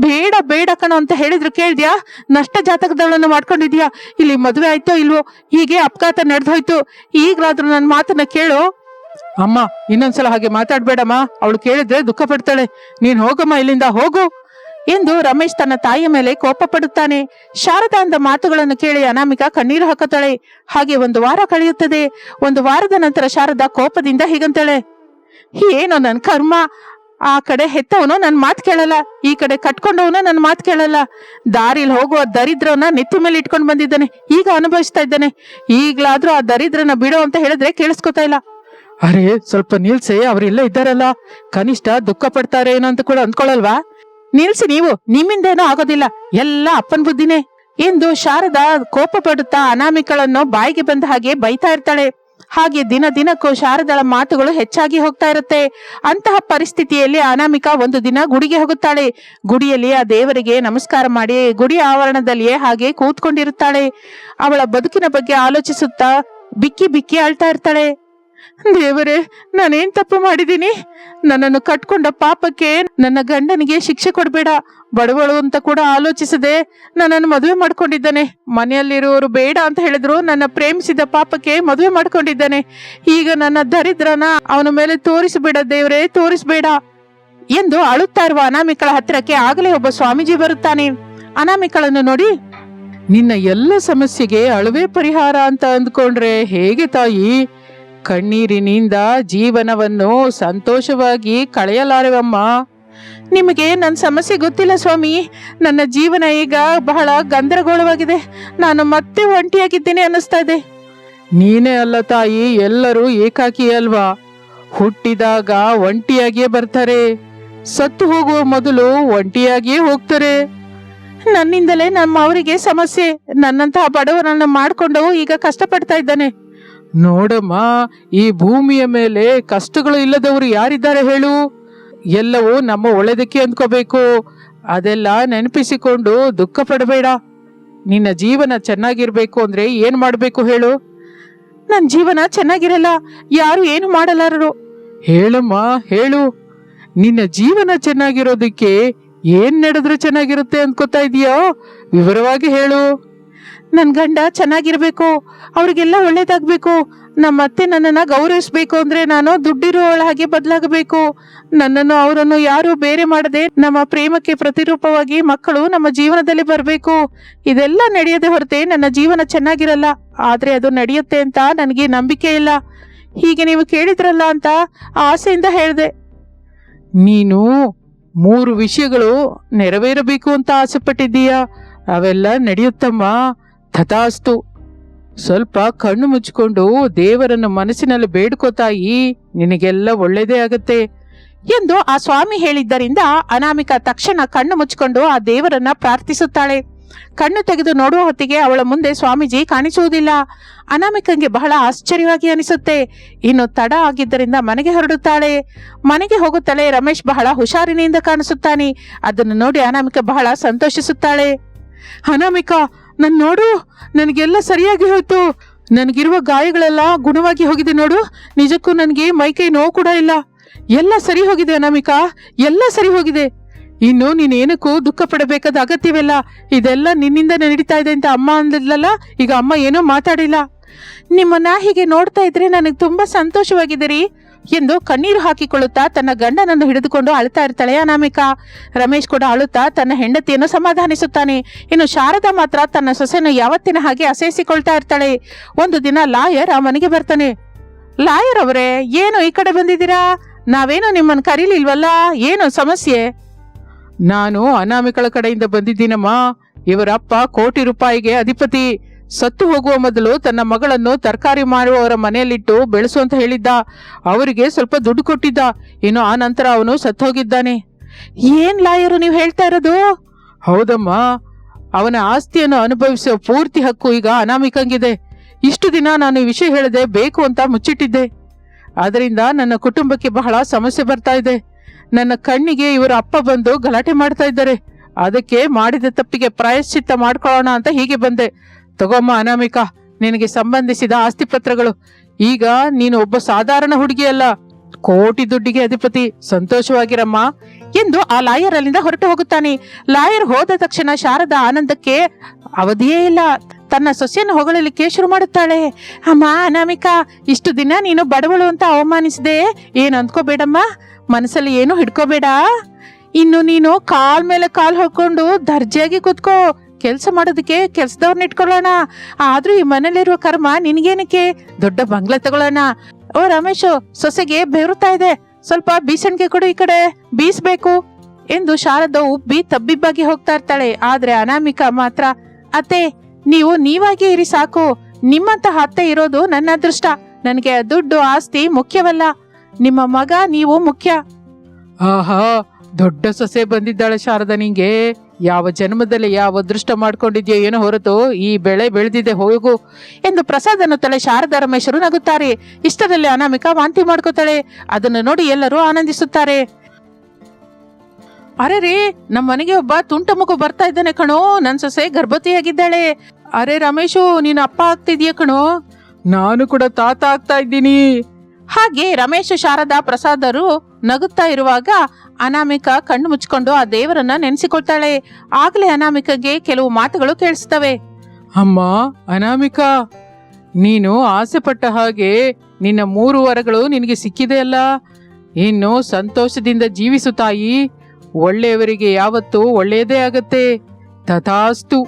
Speaker 1: ಬೇಡ ಬೇಡ ಕಣೋ ಅಂತ ಹೇಳಿದ್ರು ಕೇಳಿದ್ಯಾ? ನಷ್ಟ ಜಾತಕದವಳನ್ನು ಮಾಡ್ಕೊಂಡಿದ್ಯಾ? ಇಲ್ಲಿ ಮದುವೆ ಆಯ್ತೋ ಇಲ್ವೋ? ಹೀಗೆ ಅಪಘಾತ ನಡೆದೋಯ್ತು. ಈಗಲಾದ್ರೂ ನನ್ನ ಮಾತನ್ನ ಕೇಳು?
Speaker 2: ಅಮ್ಮ, ಇನ್ನೊಂದ್ಸಲ ಹಾಗೆ ಮಾತಾಡ್ಬೇಡಮ್ಮ. ಅವಳು ಕೇಳಿದ್ರೆ ದುಃಖ ಪಡ್ತಾಳೆ. ನೀನ್ ಹೋಗಮ್ಮ, ಇಲ್ಲಿಂದ ಹೋಗು.
Speaker 1: ಎಂದು ರಮೇಶ್ ತನ್ನ ತಾಯಿಯ ಮೇಲೆ ಕೋಪ ಪಡುತ್ತಾನೆ. ಶಾರದಾ ಅಂದ ಮಾತುಗಳನ್ನು ಕೇಳಿ ಅನಾಮಿಕಾ ಕಣ್ಣೀರು ಹಾಕುತ್ತಾಳೆ. ಹಾಗೆ ಒಂದು ವಾರ ಕಳೆಯುತ್ತದೆ. ಒಂದು ವಾರದ ನಂತರ ಶಾರದಾ ಕೋಪದಿಂದ ಹೀಗಂತಾಳೆ. ಏನೋ ನನ್ನ ಕರ್ಮ. ಆ ಕಡೆ ಹೆತ್ತವನು ನನ್ನ ಮಾತು ಕೇಳಲ್ಲ. ಈ ಕಡೆ ಕಟ್ಕೊಂಡವನು ನನ್ನ ಮಾತು ಕೇಳಲ್ಲ. ದಾರಿಲಿ ಹೋಗುವ ದರಿದ್ರವನ್ನ ನೆತ್ತಿ ಮೇಲೆ ಇಟ್ಕೊಂಡು ಬಂದಿದ್ದಾನೆ. ಈಗ ಅನುಭವಿಸ್ತಾ ಇದ್ದಾನೆ. ಈಗ್ಲಾದ್ರೂ ಆ ದರಿದ್ರನ ಬಿಡು ಅಂತ ಹೇಳಿದ್ರೆ ಕೇಳಿಸ್ಕೊತಾ ಇಲ್ಲ.
Speaker 2: ಅರೆ, ಸ್ವಲ್ಪ ನಿಲ್ಸಿ ಅವರೆಲ್ಲ ಇದ್ದಾರಲ್ಲ. ಕನಿಷ್ಠ ದುಃಖ ಪಡ್ತಾರೆ ಏನೋ ಅಂತ ಕೂಡ ಅಂದ್ಕೊಳಲ್ವಾ?
Speaker 1: ನಿಲ್ಸಿ ನೀವು, ನಿಮ್ಮಿಂದೇನೂ ಆಗೋದಿಲ್ಲ. ಎಲ್ಲ ಅಪ್ಪನ್ ಬುದ್ಧಿನೇ. ಎಂದು ಶಾರದಾ ಕೋಪ ಪಡುತ್ತಾ ಅನಾಮಿಕಳನ್ನು ಬಾಯಿಗೆ ಬಂದ ಹಾಗೆ ಬೈತಾ ಇರ್ತಾಳೆ. ಹಾಗೆ ದಿನ ದಿನಕ್ಕೂ ಶಾರದಳ ಮಾತುಗಳು ಹೆಚ್ಚಾಗಿ ಹೋಗ್ತಾ ಇರುತ್ತೆ. ಅಂತಹ ಪರಿಸ್ಥಿತಿಯಲ್ಲಿ ಅನಾಮಿಕಾ ಒಂದು ದಿನ ಗುಡಿಗೆ ಹೋಗುತ್ತಾಳೆ. ಗುಡಿಯಲ್ಲಿ ಆ ದೇವರಿಗೆ ನಮಸ್ಕಾರ ಮಾಡಿ ಗುಡಿ ಆವರಣದಲ್ಲಿಯೇ ಹಾಗೆ ಕೂತ್ಕೊಂಡಿರುತ್ತಾಳೆ. ಅವಳ ಬದುಕಿನ ಬಗ್ಗೆ ಆಲೋಚಿಸುತ್ತಾ ಬಿಕ್ಕಿ ಬಿಕ್ಕಿ ಅಳ್ತಾ ಇರ್ತಾಳೆ. ದೇವರೇ, ನಾನೇನ್ ತಪ್ಪು ಮಾಡಿದ್ದೀನಿ? ನನ್ನನ್ನು ಕಟ್ಕೊಂಡ ಪಾಪಕ್ಕೆ ನನ್ನ ಗಂಡನಿಗೆ ಶಿಕ್ಷೆ ಕೊಡಬೇಡ. ಬಡವಳು ಅಂತ ಕೂಡ ಆಲೋಚಿಸದೆ ನನ್ನನ್ನು ಮದುವೆ ಮಾಡ್ಕೊಂಡಿದ್ದಾನೆ. ಮನೆಯಲ್ಲಿರುವವರು ಬೇಡ ಅಂತ ಹೇಳಿದ್ರು, ನನ್ನ ಪ್ರೇಮಿಸಿದ ಪಾಪಕ್ಕೆ ಮದುವೆ ಮಾಡ್ಕೊಂಡಿದ್ದಾನೆ. ಈಗ ನನ್ನ ದರಿದ್ರನ ಅವನ ಮೇಲೆ ತೋರಿಸಬೇಡ, ದೇವರೇ, ತೋರಿಸಬೇಡ ಎಂದು ಅಳುತ್ತಾ ಇರುವ ಅನಾಮಿಕಳ ಹತ್ತಿರಕ್ಕೆ ಆಗಲೇ ಒಬ್ಬ ಸ್ವಾಮೀಜಿ ಬರುತ್ತಾನೆ. ಅನಾಮಿಕಳನ್ನು ನೋಡಿ,
Speaker 2: ನಿನ್ನ ಎಲ್ಲ ಸಮಸ್ಯೆಗೆ ಅಳುವೆ ಪರಿಹಾರ ಅಂತ ಅಂದ್ಕೊಂಡ್ರೆ ಹೇಗೆ ತಾಯಿ? ಕಣ್ಣೀರಿನಿಂದ ಜೀವನವನ್ನು ಸಂತೋಷವಾಗಿ ಕಳೆಯಲಾರೆವಮ್ಮ?
Speaker 1: ನಿಮಗೆ ನನ್ನ ಸಮಸ್ಯೆ ಗೊತ್ತಿಲ್ಲ ಸ್ವಾಮಿ. ನನ್ನ ಜೀವನ ಈಗ ಬಹಳ ಗಂದರಗೋಳವಾಗಿದೆ. ನಾನು ಮತ್ತೆ ಒಂಟಿಯಾಗಿದ್ದೇನೆ ಅನ್ನಿಸ್ತಾ ಇದೆ.
Speaker 2: ನೀನೇ ಅಲ್ಲ ತಾಯಿ, ಎಲ್ಲರೂ ಏಕಾಕಿ ಅಲ್ವಾ? ಹುಟ್ಟಿದಾಗ ಒಂಟಿಯಾಗಿಯೇ ಬರ್ತಾರೆ. ಸತ್ತು ಹೋಗುವ ಮೊದಲು ಒಂಟಿಯಾಗಿಯೇ ಹೋಗ್ತಾರೆ.
Speaker 1: ನನ್ನಿಂದಲೇ ನಮ್ಮ ಅವರಿಗೆ ಸಮಸ್ಯೆ. ನನ್ನಂತಹ ಬಡವರನ್ನು ಮಾಡಿಕೊಂಡು ಈಗ ಕಷ್ಟಪಡ್ತಾ ಇದ್ದಾನೆ.
Speaker 2: ನೋಡಮ್ಮ, ಈ ಭೂಮಿಯ ಮೇಲೆ ಕಷ್ಟಗಳು ಇಲ್ಲದವರು ಯಾರಿದ್ದಾರೆ ಹೇಳು? ಎಲ್ಲವೂ ನಮ್ಮ ಒಳ್ಳೆದಕ್ಕೆ ಅಂದ್ಕೋಬೇಕು. ಅದೆಲ್ಲ ನೆನಪಿಸಿಕೊಂಡು ದುಃಖ ಪಡಬೇಡ. ನಿನ್ನ ಜೀವನ ಚೆನ್ನಾಗಿರ್ಬೇಕು ಅಂದ್ರೆ ಏನ್ ಮಾಡಬೇಕು ಹೇಳು?
Speaker 1: ನನ್ನ ಜೀವನ ಚೆನ್ನಾಗಿರಲ್ಲ, ಯಾರು ಏನು ಮಾಡಲಾರರು?
Speaker 2: ಹೇಳಮ್ಮ, ಹೇಳು. ನಿನ್ನ ಜೀವನ ಚೆನ್ನಾಗಿರೋದಕ್ಕೆ ಏನ್ ನಡೆದ್ರೆ ಚೆನ್ನಾಗಿರುತ್ತೆ ಅನ್ಕೋತಾ ಇದೀಯೋ? ವಿವರವಾಗಿ ಹೇಳು.
Speaker 1: ನನ್ ಗಂಡ ಚೆನ್ನಾಗಿರ್ಬೇಕು, ಅವ್ರಿಗೆಲ್ಲ ಒಳ್ಳೇದಾಗ್ಬೇಕು. ನಮ್ಮ ಅತ್ತೆ ನನ್ನನ್ನ ಗೌರವಿಸ್ಬೇಕು ಅಂದ್ರೆ ನಾನು ದುಡ್ಡಿರುವವಳ ಹಾಗೆ ಬದಲಾಗಬೇಕು. ನನ್ನನ್ನು ಅವರನ್ನು ಯಾರು ಬೇರೆ ಮಾಡದೆ ನಮ್ಮ ಪ್ರೇಮಕ್ಕೆ ಪ್ರತಿರೂಪವಾಗಿ ಮಕ್ಕಳು ನಮ್ಮ ಜೀವನದಲ್ಲಿ ಬರಬೇಕು. ಇದೆಲ್ಲ ನಡೆಯದೆ ಹೊರತೆ ನನ್ನ ಜೀವನ ಚೆನ್ನಾಗಿರಲ್ಲ, ಆದ್ರೆ ಅದು ನಡೆಯುತ್ತೆ ಅಂತ ನನಗೆ ನಂಬಿಕೆ ಇಲ್ಲ. ಹೀಗೆ ನೀವು ಕೇಳಿದ್ರಲ್ಲ ಅಂತ ಆಸೆಯಿಂದ ಹೇಳಿದೆ.
Speaker 2: ನೀನು ಮೂರು ವಿಷಯಗಳು ನೆರವೇರಬೇಕು ಅಂತ ಆಸೆ ಪಟ್ಟಿದ್ದೀಯ ಅವೆಲ್ಲ ನಡೆಯುತ್ತಮ್ಮ. ತಥಾಸ್ತು. ಸ್ವಲ್ಪ ಕಣ್ಣು ಮುಚ್ಚಿಕೊಂಡು ದೇವರನ್ನು ಮನಸ್ಸಿನಲ್ಲಿ ಬೇಡ್ಕೋತಾಯಿ ನಿನಗೆಲ್ಲ ಒಳ್ಳೇದೇ ಆಗತ್ತೆ
Speaker 1: ಎಂದು ಆ ಸ್ವಾಮಿ ಹೇಳಿದ್ದರಿಂದ ಅನಾಮಿಕ ತಕ್ಷಣ ಕಣ್ಣು ಮುಚ್ಚಿಕೊಂಡು ಆ ದೇವರನ್ನ ಪ್ರಾರ್ಥಿಸುತ್ತಾಳೆ. ಕಣ್ಣು ತೆಗೆದು ನೋಡುವ ಹೊತ್ತಿಗೆ ಅವಳ ಮುಂದೆ ಸ್ವಾಮೀಜಿ ಕಾಣಿಸುವುದಿಲ್ಲ. ಅನಾಮಿಕಂಗೆ ಬಹಳ ಆಶ್ಚರ್ಯವಾಗಿ ಅನಿಸುತ್ತೆ. ಇನ್ನು ತಡ ಆಗಿದ್ದರಿಂದ ಮನೆಗೆ ಹೊರಡುತ್ತಾಳೆ. ಮನೆಗೆ ಹೋಗುತ್ತಲೇ ರಮೇಶ್ ಬಹಳ ಹುಷಾರಿನಿಂದ ಕಾಣಿಸುತ್ತಾನೆ. ಅದನ್ನು ನೋಡಿ ಅನಾಮಿಕ ಬಹಳ ಸಂತೋಷಿಸುತ್ತಾಳೆ. ಅನಾಮಿಕಾ ನನ್ ನೋಡು, ನನಗೆಲ್ಲ ಸರಿಯಾಗಿ ಹೋಯ್ತು ನನಗಿರುವ ಗಾಯಗಳೆಲ್ಲ ಗುಣವಾಗಿ ಹೋಗಿದೆ ನೋಡು. ನಿಜಕ್ಕೂ ನನಗೆ ಮೈಕೈ ನೋವು ಕೂಡ ಇಲ್ಲ. ಎಲ್ಲ ಸರಿ ಹೋಗಿದೆ ಅನಾಮಿಕಾ, ಎಲ್ಲ ಸರಿ ಹೋಗಿದೆ. ಇನ್ನು ನೀನೇನಕ್ಕೂ ದುಃಖ ಪಡಬೇಕಾದ ಅಗತ್ಯವಿಲ್ಲ. ಇದೆಲ್ಲ ನಿನ್ನಿಂದ ನಡೀತಾ ಇದೆ ಅಂತ ಅಮ್ಮ ಅಂದಿದ್ಲಲ್ಲ ಈಗ ಅಮ್ಮ ಏನೂ ಮಾತಾಡಿಲ್ಲ. ನಿಮ್ಮನ್ನ ಹೀಗೆ ನೋಡ್ತಾ ಇದ್ರೆ ನನಗೆ ತುಂಬಾ ಸಂತೋಷವಾಗಿದೆ ರೀ ಎಂದು ಕಣ್ಣೀರು ಹಾಕಿಕೊಳ್ಳುತ್ತಾ ತನ್ನ ಗಂಡನನ್ನು ಹಿಡಿದುಕೊಂಡು ಅಳುತ್ತಾ ಇರ್ತಾಳೆ. ಅನಾಮಿಕಾ ರಮೇಶ್ ಕೂಡ ಅಳುತ್ತಾ ತನ್ನ ಹೆಂಡತಿಯನ್ನು ಸಮಾಧಾನಿಸುತ್ತಾನೆ. ಇನ್ನು ಶಾರದಾ ಮಾತ್ರ ತನ್ನ ಸೊಸೆಯನ್ನು ಯಾವತ್ತಿನ ಹಾಗೆ ಅಸಹಿಸಿಕೊಳ್ತಾ ಇರ್ತಾಳೆ. ಒಂದು ದಿನ ಲಾಯರ್ ಆ ಮನೆಗೆ ಬರ್ತಾನೆ. ಲಾಯರ್ ಅವರೇ, ಏನು ಈ ಕಡೆ ಬಂದಿದ್ದೀರಾ? ನಾವೇನು ನಿಮ್ಮನ್ನು ಕರೀಲಿಲ್ವಲ್ಲ? ಏನು ಸಮಸ್ಯೆ?
Speaker 2: ನಾನು ಅನಾಮಿಕಳ ಕಡೆಯಿಂದ ಬಂದಿದ್ದೀನಮ್ಮ. ಇವರಪ್ಪ ಕೋಟಿ ರೂಪಾಯಿಗೆ ಅಧಿಪತಿ. ಸತ್ತು ಹೋಗುವ ಮೊದಲು ತನ್ನ ಮಗಳನ್ನು ತರಕಾರಿ ಮಾರುವವರ ಮನೆಯಲ್ಲಿಟ್ಟು ಬೆಳೆಸು ಅಂತ ಹೇಳಿದ್ದ. ಅವರಿಗೆ ಸ್ವಲ್ಪ ದುಡ್ಡು ಕೊಟ್ಟಿದ್ದ. ಇನ್ನು ಆ ನಂತರ ಅವನು ಸತ್ತು ಹೋಗಿದ್ದಾನೆ.
Speaker 1: ಏನ್ ಲಾಯರು ನೀವು ಹೇಳ್ತಾ ಇರೋದು?
Speaker 2: ಹೌದಮ್ಮ. ಅವನ ಆಸ್ತಿಯನ್ನು ಅನುಭವಿಸುವ ಪೂರ್ತಿ ಹಕ್ಕು ಈಗ ಅನಾಮಿಕಂಗಿದೆ. ಇಷ್ಟು ದಿನ ನಾನು ಈ ವಿಷಯ ಹೇಳದೆ ಬೇಕು ಅಂತ ಮುಚ್ಚಿಟ್ಟಿದ್ದೆ. ಅದರಿಂದ ನನ್ನ ಕುಟುಂಬಕ್ಕೆ ಬಹಳ ಸಮಸ್ಯೆ ಬರ್ತಾ ಇದೆ. ನನ್ನ ಕಣ್ಣಿಗೆ ಇವರ ಅಪ್ಪ ಬಂದು ಗಲಾಟೆ ಮಾಡ್ತಾ ಇದ್ದಾರೆ. ಅದಕ್ಕೆ ಮಾಡಿದ ತಪ್ಪಿಗೆ ಪ್ರಾಯಶ್ಚಿತ್ತ ಮಾಡ್ಕೊಳ್ಳೋಣ ಅಂತ ಹೀಗೆ ಬಂದೆ. ತಗೊಮ್ಮ ಅನಾಮಿಕಾ, ನಿನಗೆ ಸಂಬಂಧಿಸಿದ ಆಸ್ತಿ ಪತ್ರಗಳು. ಈಗ ನೀನು ಒಬ್ಬ ಸಾಧಾರಣ ಹುಡುಗಿಯಲ್ಲ ಕೋಟಿ ದುಡ್ಡಿಗೆ ಅಧಿಪತಿ, ಸಂತೋಷವಾಗಿರಮ್ಮ
Speaker 1: ಎಂದು ಆ ಲಾಯರ್ ಅಲ್ಲಿಂದ ಹೊರಟು ಹೋಗುತ್ತಾನೆ. ಲಾಯರ್ ಹೋದ ತಕ್ಷಣ ಶಾರದಾ ಆನಂದಕ್ಕೆ ಅವಧಿಯೇ ಇಲ್ಲ. ತನ್ನ ಸೊಸೆಯನ್ನು ಹೊಗಳಲಿಕ್ಕೆ ಶುರು ಮಾಡುತ್ತಾಳೆ. ಅಮ್ಮ, ಅನಾಮಿಕಾ, ಇಷ್ಟು ದಿನ ನೀನು ಬಡವಳು ಅಂತ ಅವಮಾನಿಸಿದೆ. ಏನು ಅಂದ್ಕೋಬೇಡಮ್ಮ? ಮನಸ್ಸಲ್ಲಿ ಏನು ಹಿಡ್ಕೋಬೇಡ. ಇನ್ನು ನೀನು ಕಾಲ್ ಮೇಲೆ ಕಾಲ್ ಹಾಕೊಂಡು ದರ್ಜೆಯಾಗಿ ಕೂತ್ಕೋ. ಕೆಲಸ ಮಾಡೋದಕ್ಕೆ ಕೆಲ್ಸದವ್ರನ್ನ ಇಟ್ಕೊಳ್ಳೋಣ. ಆದ್ರೂ ಈ ಮನೇಲಿರುವ ಕರ್ಮ ನಿನಗೇನಕ್ಕೆ? ದೊಡ್ಡ ಬಂಗ್ಲೆ ತಗೊಳ್ಳೋಣ. ಓ ರಮೇಶು, ಸೊಸೆಗೆ ಬೆವರುತ್ತಾ ಇದೆ. ಸ್ವಲ್ಪ ಬೀಸಣಿಗೆ ಕೊಡು ಈ ಕಡೆ. ಬೀಸ್ಬೇಕು. ಎಂದು ಶಾರದಾ ಉಬ್ಬಿ ತಬ್ಬಿಬ್ಬಾಗಿ ಹೋಗ್ತಾ ಇರ್ತಾಳೆ. ಆದ್ರೆ ಅನಾಮಿಕಾ ಮಾತ್ರ, ಅತ್ತೆ, ನೀವು ನೀವಾಗಿ ಇರಿ ಸಾಕು. ನಿಮ್ಮಂತ ಅತ್ತೆ ಇರೋದು ನನ್ನ ಅದೃಷ್ಟ. ನನಗೆ ದುಡ್ಡು ಆಸ್ತಿ ಮುಖ್ಯವಲ್ಲ. ನಿಮ್ಮ ಮಗ ನೀವು ಮುಖ್ಯ.
Speaker 2: ಆಹಾ ದೊಡ್ಡ ಸೊಸೆ ಬಂದಿದ್ದಾಳೆ ಶಾರದಾ, ನಿಂಗೆ? ಯಾವ ಜನ್ಮದಲ್ಲಿ ಯಾವ ಅದೃಷ್ಟ ಮಾಡ್ಕೊಂಡಿದ್ಯೋ ಏನೋ ಹೊರತು ಈ ಬೆಳೆ ಬೆಳೆದಿದೆ, ಹೋಗು
Speaker 1: ಎಂದು ಪ್ರಸಾದನ ತಲೆ ಶಾರದಾ ರಮೇಶರು ನಗುತ್ತಾರೆ. ಇಷ್ಟದಲ್ಲಿ ಅನಾಮಿಕಾ ವಾಂತಿ ಮಾಡ್ಕೋತಾಳೆ. ಅದನ್ನು ನೋಡಿ ಎಲ್ಲರೂ ಆನಂದಿಸುತ್ತಾರೆ. ಅರೆ ರೀ ನಮ್ಮ ಮನೆಗೆ ಒಬ್ಬ ತುಂಟ ಮಗು ಬರ್ತಾ ಇದ್ದಾನೆ ಕಣೋ. ನನ್ನ ಸೊಸೆ ಗರ್ಭವತಿಯಾಗಿದ್ದಾಳೆ. ಅರೆ ರಮೇಶು, ನೀನು ಅಪ್ಪ ಆಗ್ತಿದ್ಯಾ ಕಣೋ?
Speaker 2: ನಾನು ಕೂಡ ತಾತ ಆಗ್ತಾ ಇದ್ದೀನಿ.
Speaker 1: ಹಾಗೆ ರಮೇಶ್ ಶಾರದಾ ಪ್ರಸಾದರು ನಗುತ್ತಾ ಇರುವಾಗ ಅನಾಮಿಕ ಕಣ್ಣು ಮುಚ್ಕೊಂಡು ಆ ದೇವರನ್ನ ನೆನೆಸಿಕೊಳ್ತಾಳೆ. ಆಗ್ಲೇ ಅನಾಮಿಕಗೆ ಕೆಲವು ಮಾತುಗಳು ಕೇಳಿಸ್ತವೆ.
Speaker 2: ಅಮ್ಮ ಅನಾಮಿಕ ನೀನು ಆಸೆ ಪಟ್ಟ ಹಾಗೆ ನಿನ್ನ ಮೂರು ವರಗಳು ನಿನಗೆ ಸಿಕ್ಕಿದೆ ಅಲ್ಲ? ಇನ್ನು ಸಂತೋಷದಿಂದ ಜೀವಿಸು ತಾಯಿ. ಒಳ್ಳೆಯವರಿಗೆ ಯಾವತ್ತೂ ಒಳ್ಳೆಯದೇ ಆಗತ್ತೆ. ತಥಾಸ್ತು.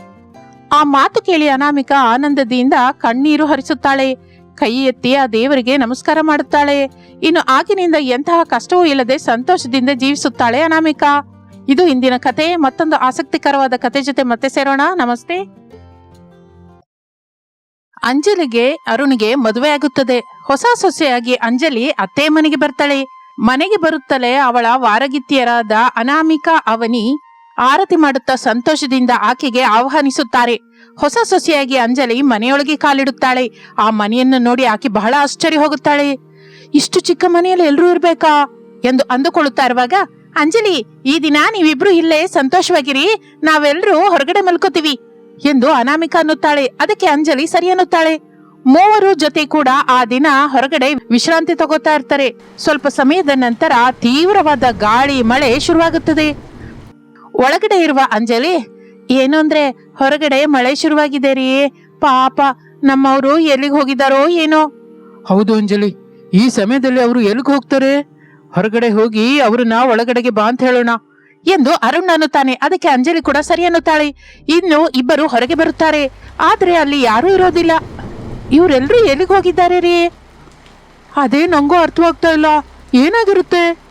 Speaker 1: ಆ ಮಾತು ಕೇಳಿ ಅನಾಮಿಕ ಆನಂದದಿಂದ ಕಣ್ಣೀರು ಹರಿಸುತ್ತಾಳೆ. ಕೈ ಎತ್ತಿ ಆ ದೇವರಿಗೆ ನಮಸ್ಕಾರ ಮಾಡುತ್ತಾಳೆ. ಇನ್ನು ಆಗಿನಿಂದ ಎಂತಹ ಕಷ್ಟವೂ ಇಲ್ಲದೆ ಸಂತೋಷದಿಂದ ಜೀವಿಸುತ್ತಾಳೆ ಅನಾಮಿಕಾ. ಇದು ಇಂದಿನ ಕತೆ. ಮತ್ತೊಂದು ಆಸಕ್ತಿಕರವಾದ ಕತೆ ಜೊತೆ ಮತ್ತೆ ಸೇರೋಣ. ನಮಸ್ತೆ. ಅಂಜಲಿಗೆ ಅರುಣ್ಗೆ ಮದುವೆ ಆಗುತ್ತದೆ. ಹೊಸ ಸೊಸೆಯಾಗಿ ಅಂಜಲಿ ಅತ್ತೆ ಮನೆಗೆ ಬರ್ತಾಳೆ. ಮನೆಗೆ ಬರುತ್ತಲೇ ಅವಳ ವಾರಗಿತ್ತಿಯರಾದ ಅನಾಮಿಕಾ, ಅವನಿ ಆರತಿ ಮಾಡುತ್ತಾ ಸಂತೋಷದಿಂದ ಆಕೆಗೆ ಆಹ್ವಾನಿಸುತ್ತಾರೆ. ಹೊಸ ಸೊಸೆಯಾಗಿ ಅಂಜಲಿ ಮನೆಯೊಳಗೆ ಕಾಲಿಡುತ್ತಾಳೆ. ಆ ಮನೆಯನ್ನು ನೋಡಿ ಆಕೆ ಬಹಳ ಆಶ್ಚರ್ಯ ಹೋಗುತ್ತಾಳೆ. ಇಷ್ಟು ಚಿಕ್ಕ ಮನೆಯಲ್ಲಿ ಎಲ್ಲರೂ ಇರ್ಬೇಕಾ? ಎಂದು ಅಂದುಕೊಳ್ಳುತ್ತಾ ಇರುವಾಗ, ಅಂಜಲಿ, ಈ ದಿನ ನೀವಿಬ್ರು ಇಲ್ಲೇ ಸಂತೋಷವಾಗಿರಿ. ನಾವೆಲ್ಲರೂ ಹೊರಗಡೆ ಮಲ್ಕೋತೀವಿ ಎಂದು ಅನಾಮಿಕಾ ಅನ್ನುತ್ತಾಳೆ. ಅದಕ್ಕೆ ಅಂಜಲಿ ಸರಿ ಅನ್ನುತ್ತಾಳೆ. ಮೂವರು ಜೊತೆ ಕೂಡ ಆ ದಿನ ಹೊರಗಡೆ ವಿಶ್ರಾಂತಿ ತಗೋತಾ ಇರ್ತಾರೆ. ಸ್ವಲ್ಪ ಸಮಯದ ನಂತರ ತೀವ್ರವಾದ ಗಾಳಿ, ಮಳೆ ಶುರುವಾಗುತ್ತದೆ. ಒಳಗಡೆ ಇರುವ ಅಂಜಲಿ ಏನು ಅಂದ್ರೆ ಹೊರಗಡೆ ಮಳೆ ಶುರುವಾಗಿದೆ ರೀ. ಪಾಪ ನಮ್ಮವರು ಎಲ್ಲಿಗೆ ಹೋಗಿದಾರೋ ಏನೋ.
Speaker 2: ಹೌದು ಅಂಜಲಿ ಈ ಸಮಯದಲ್ಲಿ ಅವರು ಎಲ್ಲಿಗೆ ಹೋಗ್ತಾರೆ? ಹೊರಗಡೆ ಹೋಗಿ ಅವ್ರನ್ನ ಒಳಗಡೆಗೆ ಬಾ ಅಂತ ಹೇಳೋಣ.
Speaker 1: ಎಂದು ಅರುಣ್ ಅನ್ನುತ್ತಾನೆ. ಅದಕ್ಕೆ ಅಂಜಲಿ ಕೂಡ ಸರಿ ಅನ್ನುತ್ತಾಳೆ. ಇನ್ನು ಇಬ್ಬರು ಹೊರಗೆ ಬರುತ್ತಾರೆ. ಆದ್ರೆ ಅಲ್ಲಿ ಯಾರೂ ಇರೋದಿಲ್ಲ. ಇವರೆಲ್ಲರೂ ಎಲ್ಲಿಗೆ ಹೋಗಿದ್ದಾರೆ ರೀ?
Speaker 2: ಅದೇ ನಂಗೂ ಅರ್ಥವಾಗ್ತಾ ಇಲ್ಲ. ಏನಾಗಿರುತ್ತೆ?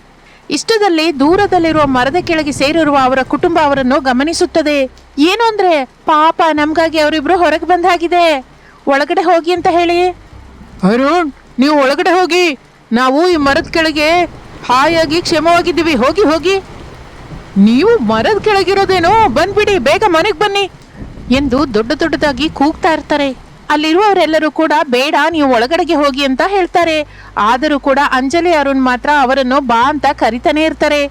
Speaker 1: ಇಷ್ಟದಲ್ಲಿ ದೂರದಲ್ಲಿರುವ ಮರದ ಕೆಳಗೆ ಸೇರಿರುವ ಅವರ ಕುಟುಂಬ ಅವರನ್ನು ಗಮನಿಸುತ್ತದೆ. ಏನು ಅಂದ್ರೆ, ಪಾಪ ನಮ್ಗಾಗಿ ಅವರಿಬ್ರು ಹೊರಗೆ ಬಂದಾಗಿದೆ. ಒಳಗಡೆ ಹೋಗಿ ಅಂತ ಹೇಳಿ.
Speaker 2: ಅರುಣ್, ನೀವು ಒಳಗಡೆ ಹೋಗಿ. ನಾವು ಈ ಮರದ ಕೆಳಗೆ ಹಾಯಾಗಿ ಕ್ಷೇಮವಾಗಿದ್ದೀವಿ. ಹೋಗಿ ಹೋಗಿ.
Speaker 1: ನೀವು ಮರದ ಕೆಳಗಿರೋದೇನೋ ಬಂದ್ಬಿಡಿ, ಬೇಗ ಮನೆಗೆ ಬನ್ನಿ ಎಂದು ದೊಡ್ಡ ದೊಡ್ಡದಾಗಿ ಕೂಗ್ತಾ ಇರ್ತಾರೆ. ಅಲ್ಲಿರುವವರೆಲ್ಲರೂ ಕೂಡ ಬೇಡ, ನೀವು ಒಳಗಡೆಗೆ ಹೋಗಿ ಅಂತ ಹೇಳ್ತಾರೆ. ಆದರೂ ಕೂಡ ಅಂಜಲಿ ಅರುಣ್ ಮಾತ್ರ ಅವರನ್ನು ಬಾ ಅಂತ ಕರಿತಾನೆ ಇರ್ತಾರೆ.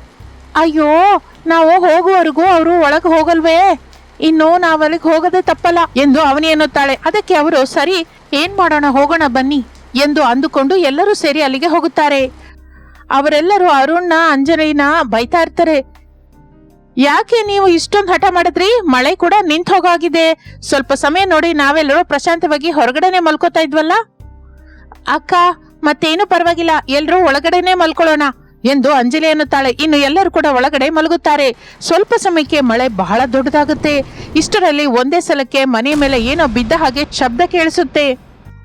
Speaker 1: ಅಯ್ಯೋ, ನಾವು ಹೋಗುವವರೆಗೂ ಅವರು ಒಳಗೆ ಹೋಗಲ್ವೇ? ಇನ್ನು ನಾವು ಹೋಗದೆ ತಪ್ಪಲ್ಲ ಎಂದು ಅವನಿ ಎನ್ನುತ್ತಾಳೆ. ಅದಕ್ಕೆ ಅವರು, ಸರಿ, ಏನ್ ಮಾಡೋಣ? ಹೋಗೋಣ, ಬನ್ನಿ, ಎಂದು ಅಂದುಕೊಂಡು ಎಲ್ಲರೂ ಸೇರಿ ಅಲ್ಲಿಗೆ ಹೋಗುತ್ತಾರೆ. ಅವರೆಲ್ಲರೂ ಅರುಣ್ನ, ಅಂಜಲಿನ ಬೈತಾ ಇರ್ತಾರೆ. ಯಾಕೆ ನೀವು ಇಷ್ಟೊಂದು ಹಠ ಮಾಡಿದ್ರಿ? ಮಳೆ ಕೂಡ ನಿಂತ ಹೋಗಾಗಿದೆ. ಸ್ವಲ್ಪ ಸಮಯ ನೋಡಿ ನಾವೆಲ್ಲರೂ ಪ್ರಶಾಂತವಾಗಿ ಹೊರಗಡೆನೆ ಮಲ್ಕೋತಾ ಇದ್ವಲ್ಲ? ಅಕ್ಕ, ಮತ್ತೇನು ಪರವಾಗಿಲ್ಲ. ಎಲ್ಲರೂ ಒಳಗಡೆನೆ ಮಲ್ಕೊಳ್ಳೋಣ ಎಂದು ಅಂಜಲಿ ಅನ್ನುತ್ತಾಳೆ. ಇನ್ನು ಎಲ್ಲರೂ ಕೂಡ ಒಳಗಡೆ ಮಲಗುತ್ತಾರೆ. ಸ್ವಲ್ಪ ಸಮಯಕ್ಕೆ ಮಳೆ ಬಹಳ ದೊಡ್ಡದಾಗುತ್ತೆ. ಇಷ್ಟರಲ್ಲಿ ಒಂದೇ ಸಲಕ್ಕೆ ಮನೆ ಮೇಲೆ ಏನೋ ಬಿದ್ದ ಹಾಗೆ ಶಬ್ದ ಕೇಳಿಸುತ್ತೆ.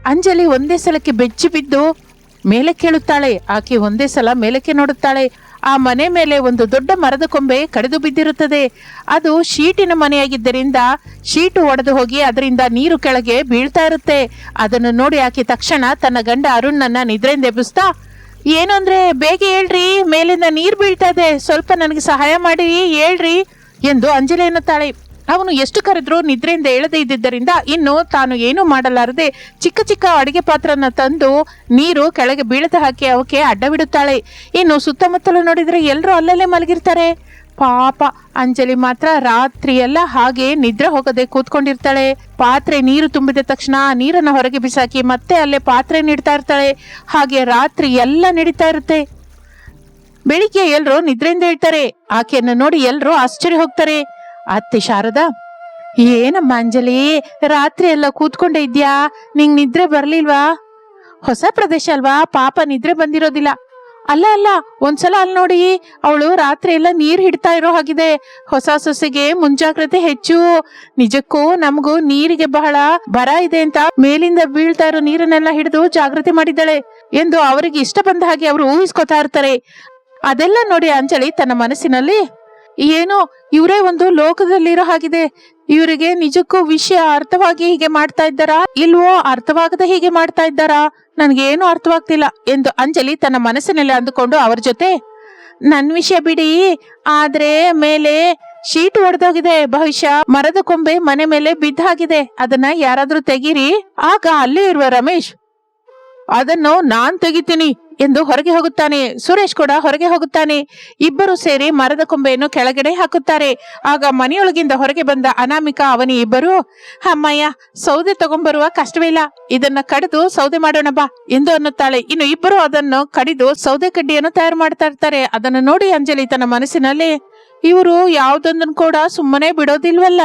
Speaker 1: ಅಂಜಲಿ ಒಂದೇ ಸಲಕ್ಕೆ ಬೆಚ್ಚಿ ಬಿದ್ದು ಮೇಲೆ ಕೇಳುತ್ತಾಳೆ. ಆಕೆ ಒಂದೇ ಸಲ ಮೇಲಕ್ಕೆ ನೋಡುತ್ತಾಳೆ. ಆ ಮನೆ ಮೇಲೆ ಒಂದು ದೊಡ್ಡ ಮರದ ಕೊಂಬೆ ಕಡಿದು ಬಿದ್ದಿರುತ್ತದೆ. ಅದು ಶೀಟಿನ ಮನೆಯಾಗಿದ್ದರಿಂದ ಶೀಟು ಒಡೆದು ಹೋಗಿ ಅದರಿಂದ ನೀರು ಕೆಳಗೆ ಬೀಳ್ತಾ ಇರುತ್ತೆ. ಅದನ್ನು ನೋಡಿ ಆಕೆ ತಕ್ಷಣ ತನ್ನ ಗಂಡ ಅರುಣ್ಣನ್ನ ನಿದ್ರೆಯಿಂದ ಎಬ್ಬಿಸ್ತಾ, ಏನು ಅಂದ್ರೆ, ಬೇಗ ಹೇಳ್ರಿ, ಮೇಲಿಂದ ನೀರು ಬೀಳ್ತಾ ಇದೆ. ಸ್ವಲ್ಪ ನನಗೆ ಸಹಾಯ ಮಾಡಿ, ಹೇಳ್ರಿ, ಎಂದು ಅಂಜಲಿ ಎನ್ನುತ್ತಾಳೆ. ಅವನು ಎಷ್ಟು ಕರೆದ್ರೂ ನಿದ್ರೆಯಿಂದ ಎಳದೇ ಇದ್ದಿದ್ದರಿಂದ ಇನ್ನು ತಾನು ಏನೂ ಮಾಡಲಾರದೆ ಚಿಕ್ಕ ಚಿಕ್ಕ ಅಡಿಗೆ ಪಾತ್ರನ ತಂದು ನೀರು ಕೆಳಗೆ ಬೀಳದ ಹಾಕಿ ಅವಕ್ಕೆ ಅಡ್ಡವಿಡುತ್ತಾಳೆ. ಇನ್ನು ಸುತ್ತಮುತ್ತಲು ನೋಡಿದ್ರೆ ಎಲ್ಲರೂ ಅಲ್ಲಲ್ಲೇ ಮಲಗಿರ್ತಾರೆ. ಪಾಪ, ಅಂಜಲಿ ಮಾತ್ರ ರಾತ್ರಿ ಎಲ್ಲ ಹಾಗೆ ನಿದ್ರೆ ಹೋಗದೆ ಕೂತ್ಕೊಂಡಿರ್ತಾಳೆ. ಪಾತ್ರೆ ನೀರು ತುಂಬಿದ ತಕ್ಷಣ ನೀರನ್ನ ಹೊರಗೆ ಬಿಸಾಕಿ ಮತ್ತೆ ಅಲ್ಲೇ ಪಾತ್ರೆ ನೀಡ್ತಾ ಇರ್ತಾಳೆ. ಹಾಗೆ ರಾತ್ರಿ ಎಲ್ಲ ನಡೀತಾ ಇರುತ್ತೆ. ಬೆಳಿಗ್ಗೆ ಎಲ್ಲರೂ ನಿದ್ರೆಯಿಂದ ಹೇಳ್ತಾರೆ ಆಕೆಯನ್ನು ನೋಡಿ ಎಲ್ಲರೂ ಆಶ್ಚರ್ಯ ಹೋಗ್ತಾರೆ. ಅತ್ತೆ ಶಾರದಾ, ಏನಮ್ಮ ಅಂಜಲಿ, ರಾತ್ರಿ ಎಲ್ಲ ಕೂತ್ಕೊಂಡೆ ಇದ್ಯಾ? ನಿಂಗ್ ನಿದ್ರೆ ಬರ್ಲಿಲ್ವಾ? ಹೊಸ ಪ್ರದೇಶ ಅಲ್ವಾ? ಪಾಪ ನಿದ್ರೆ ಬಂದಿರೋದಿಲ್ಲ. ಅಲ್ಲ ಅಲ್ಲ, ಒಂದ್ಸಲ ಅಲ್ಲಿ ನೋಡಿ. ಅವಳು ರಾತ್ರಿ ಎಲ್ಲ ನೀರ್ ಹಿಡ್ತಾ ಇರೋ ಹಾಗಿದೆ. ಹೊಸ ಸೊಸೆಗೆ ಮುಂಜಾಗ್ರತೆ ಹೆಚ್ಚು. ನಿಜಕ್ಕೂ ನಮಗೂ ನೀರಿಗೆ ಬಹಳ ಬರ ಇದೆ ಅಂತ ಮೇಲಿಂದ ಬೀಳ್ತಾ ಇರೋ ನೀರನ್ನೆಲ್ಲ ಹಿಡಿದು ಜಾಗೃತಿ ಮಾಡಿದ್ದಾಳೆ ಎಂದು ಅವರಿಗೆ ಇಷ್ಟ ಬಂದ ಹಾಗೆ ಅವರು ಊಹಿಸ್ಕೊತಾ ಇರ್ತಾರೆ. ಅದೆಲ್ಲ ನೋಡಿ ಅಂಜಲಿ ತನ್ನ ಮನಸ್ಸಿನಲ್ಲಿ ಏನೋ ಇವರೇ ಒಂದು ಲೋಕದಲ್ಲಿರೋ ಹಾಗಿದೆ. ಇವರಿಗೆ ನಿಜಕ್ಕೂ ವಿಷಯ ಅರ್ಥವಾಗಿ ಹೀಗೆ ಮಾಡ್ತಾ ಇದ್ದಾರಾ? ಇಲ್ವೋ ಅರ್ಥವಾಗದೆ ಹೀಗೆ ಮಾಡ್ತಾ ಇದ್ದಾರಾ? ನನ್ಗೇನು ಅರ್ಥವಾಗ್ತಿಲ್ಲ ಎಂದು ಅಂಜಲಿ ತನ್ನ ಮನಸ್ಸಿನಲ್ಲಿ ಅಂದುಕೊಂಡು ಅವ್ರ ಜೊತೆ, ನನ್ ವಿಷಯ ಬಿಡಿ, ಆದ್ರೆ ಮೇಲೆ ಶೀಟ್ ಒಡೆದೋಗಿದೆ. ಬಹುಶಃ ಮರದ ಕೊಂಬೆ ಮನೆ ಮೇಲೆ ಬಿದ್ದಾಗಿದೆ. ಅದನ್ನ ಯಾರಾದ್ರೂ ತೆಗೀರಿ. ಆಗ ಅಲ್ಲೇ ಇರುವ ರಮೇಶ್ ಅದನ್ನು ನಾನ್ ತೆಗಿತೀನಿ ಎಂದು ಹೊರಗೆ ಹೋಗುತ್ತಾನೆ. ಸುರೇಶ್ ಕೂಡ ಹೊರಗೆ ಹೋಗುತ್ತಾನೆ. ಇಬ್ಬರು ಸೇರಿ ಮರದ ಕೊಂಬೆಯನ್ನು ಕೆಳಗಡೆ ಹಾಕುತ್ತಾರೆ. ಆಗ ಮನೆಯೊಳಗಿಂದ ಹೊರಗೆ ಬಂದ ಅನಾಮಿಕಾ, ಅವನಿ ಇಬ್ಬರು, ಅಮ್ಮಯ್ಯ, ಸೌದೆ ತಗೊಂಬರುವ ಕಷ್ಟವಿಲ್ಲ ಇದನ್ನ ಕಡಿದು ಸೌದೆ ಮಾಡೋಣ ಬಾ ಎಂದು ಅನ್ನುತ್ತಾಳೆ. ಇನ್ನು ಇಬ್ಬರು ಅದನ್ನು ಕಡಿದು ಸೌದೆ ಕಡ್ಡಿಯನ್ನು ತಯಾರು ಮಾಡ್ತಾ ಇರ್ತಾರೆ. ಅದನ್ನು ನೋಡಿ ಅಂಜಲಿ ತನ್ನ ಮನಸ್ಸಿನಲ್ಲಿ, ಇವರು ಯಾವ್ದೊಂದನ್ನು ಕೂಡ ಸುಮ್ಮನೆ ಬಿಡೋದಿಲ್ವಲ್ಲ?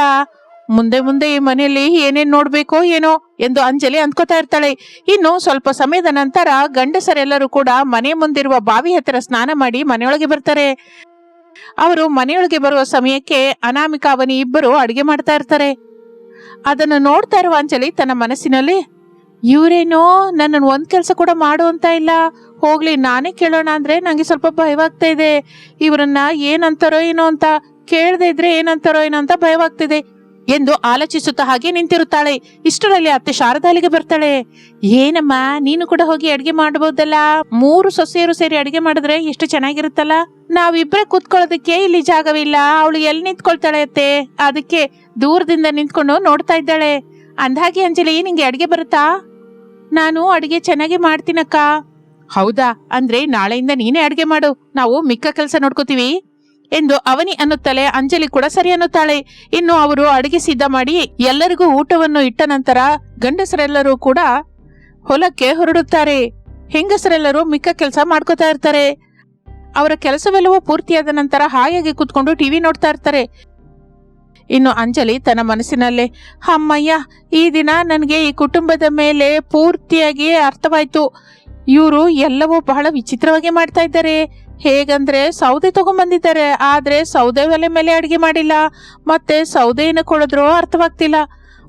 Speaker 1: ಮುಂದೆ ಮುಂದೆ ಈ ಮನೆಯಲ್ಲಿ ಏನೇನ್ ನೋಡ್ಬೇಕೋ ಏನೋ ಎಂದು ಅಂಜಲಿ ಅಂದ್ಕೋತಾ ಇರ್ತಾಳೆ. ಇನ್ನು ಸ್ವಲ್ಪ ಸಮಯದ ನಂತರ ಗಂಡಸರೆಲ್ಲರೂ ಕೂಡ ಮನೆ ಮುಂದಿರುವ ಬಾವಿ ಹತ್ತಿರ ಸ್ನಾನ ಮಾಡಿ ಮನೆಯೊಳಗೆ ಬರ್ತಾರೆ. ಅವರು ಮನೆಯೊಳಗೆ ಬರುವ ಸಮಯಕ್ಕೆ ಅನಾಮಿಕ, ಅವನಿ ಇಬ್ಬರು ಅಡಿಗೆ ಮಾಡ್ತಾ ಇರ್ತಾರೆ. ಅದನ್ನು ನೋಡ್ತಾ ಇರುವ ಅಂಜಲಿ ತನ್ನ ಮನಸ್ಸಿನಲ್ಲಿ, ಇವರೇನೋ, ನನ್ನನ್ನು ಒಂದ್ ಕೆಲಸ ಕೂಡ ಮಾಡು ಅಂತ ಇಲ್ಲ. ಹೋಗ್ಲಿ, ನಾನೇ ಕೇಳೋಣ ಅಂದ್ರೆ ನಂಗೆ ಸ್ವಲ್ಪ ಭಯವಾಗ್ತಾ ಇದೆ. ಇವರನ್ನ ಏನಂತಾರೋ ಏನೋ ಅಂತ, ಕೇಳದೆ ಇದ್ರೆ ಏನಂತಾರೋ ಏನೋ ಅಂತ ಭಯವಾಗ್ತಿದೆ. ಎಂದು ಆಲೋಚಿಸುತ್ತಾ ಹಾಗೆ ನಿಂತಿರುತ್ತಾಳೆ. ಇಷ್ಟರಲ್ಲಿ ಅತ್ತೆ ಶಾರದಾ ಅಲ್ಲಿಗೆ ಬರ್ತಾಳೆ. ಏನಮ್ಮ, ನೀನು ಕೂಡ ಹೋಗಿ ಅಡಿಗೆ ಮಾಡಬಹುದಲ್ಲ ಮೂರು ಸೊಸೆಯರು ಸೇರಿ ಅಡಿಗೆ ಮಾಡಿದ್ರೆ ಎಷ್ಟು ಚೆನ್ನಾಗಿರುತ್ತಲ್ಲ? ನಾವಿಬ್ರೆ ಕೂತ್ಕೊಳ್ಳೋದಕ್ಕೆ ಇಲ್ಲಿ ಜಾಗವಿಲ್ಲ. ಅವಳು ಎಲ್ಲಿ ನಿಂತ್ಕೊಳ್ತಾಳೆ ಅತ್ತೆ? ಅದಕ್ಕೆ ದೂರದಿಂದ ನಿಂತ್ಕೊಂಡು ನೋಡ್ತಾ ಇದ್ದಾಳೆ. ಅಂದಾಗಿ ಅಂಜಲಿ, ನಿಂಗೆ ಅಡಿಗೆ ಬರುತ್ತಾ? ನಾನು ಅಡಿಗೆ ಚೆನ್ನಾಗಿ ಮಾಡ್ತೀನಕ್ಕ. ಹೌದಾ? ಅಂದ್ರೆ ನಾಳೆಯಿಂದ ನೀನೇ ಅಡಿಗೆ ಮಾಡು. ನಾವು ಮಿಕ್ಕ ಕೆಲಸ ನೋಡ್ಕೋತೀವಿ. ಎಂದು ಅವನಿ ಅನ್ನುತ್ತಲೇ ಅಂಜಲಿ ಕೂಡ ಸರಿ ಅನ್ನುತ್ತಾಳೆ. ಇನ್ನು ಅವರು ಅಡಿಗೆ ಸಿದ್ಧ ಮಾಡಿ ಎಲ್ಲರಿಗೂ ಊಟವನ್ನು ಇಟ್ಟ ನಂತರ ಗಂಡಸರೆಲ್ಲರೂ ಕೂಡ ಹೊಲಕ್ಕೆ ಹೊರಡುತ್ತಾರೆ. ಹೆಂಗಸರೆಲ್ಲರೂ ಮಿಕ್ಕ ಕೆಲಸ ಮಾಡ್ಕೋತಾ ಇರ್ತಾರೆ. ಅವರ ಕೆಲಸವೆಲ್ಲವೂ ಪೂರ್ತಿಯಾದ ನಂತರ ಹಾಯಾಗಿ ಕೂತ್ಕೊಂಡು ಟಿವಿ ನೋಡ್ತಾ ಇರ್ತಾರೆ. ಇನ್ನು ಅಂಜಲಿ ತನ್ನ ಮನಸ್ಸಿನಲ್ಲೇ, ಅಮ್ಮಯ್ಯ, ಈ ದಿನ ನನಗೆ ಈ ಕುಟುಂಬದ ಮೇಲೆ ಪೂರ್ತಿಯಾಗಿ ಅರ್ಥವಾಯ್ತು. ಇವರು ಎಲ್ಲವೂ ಬಹಳ ವಿಚಿತ್ರವಾಗಿ ಮಾಡ್ತಾ ಇದ್ದಾರೆ. ಹೇಗಂದ್ರೆ ಸೌದೆ ತಗೊಂಡ್ಬಂದಿದ್ದಾರೆ ಆದ್ರೆ ಸೌದೆ ಒಲೆ ಮೇಲೆ ಅಡಿಗೆ ಮಾಡಿಲ್ಲ. ಮತ್ತೆ ಸೌದೆಯನ್ನು ಕೊಡಿದ್ರು ಅರ್ಥವಾಗ್ತಿಲ್ಲ.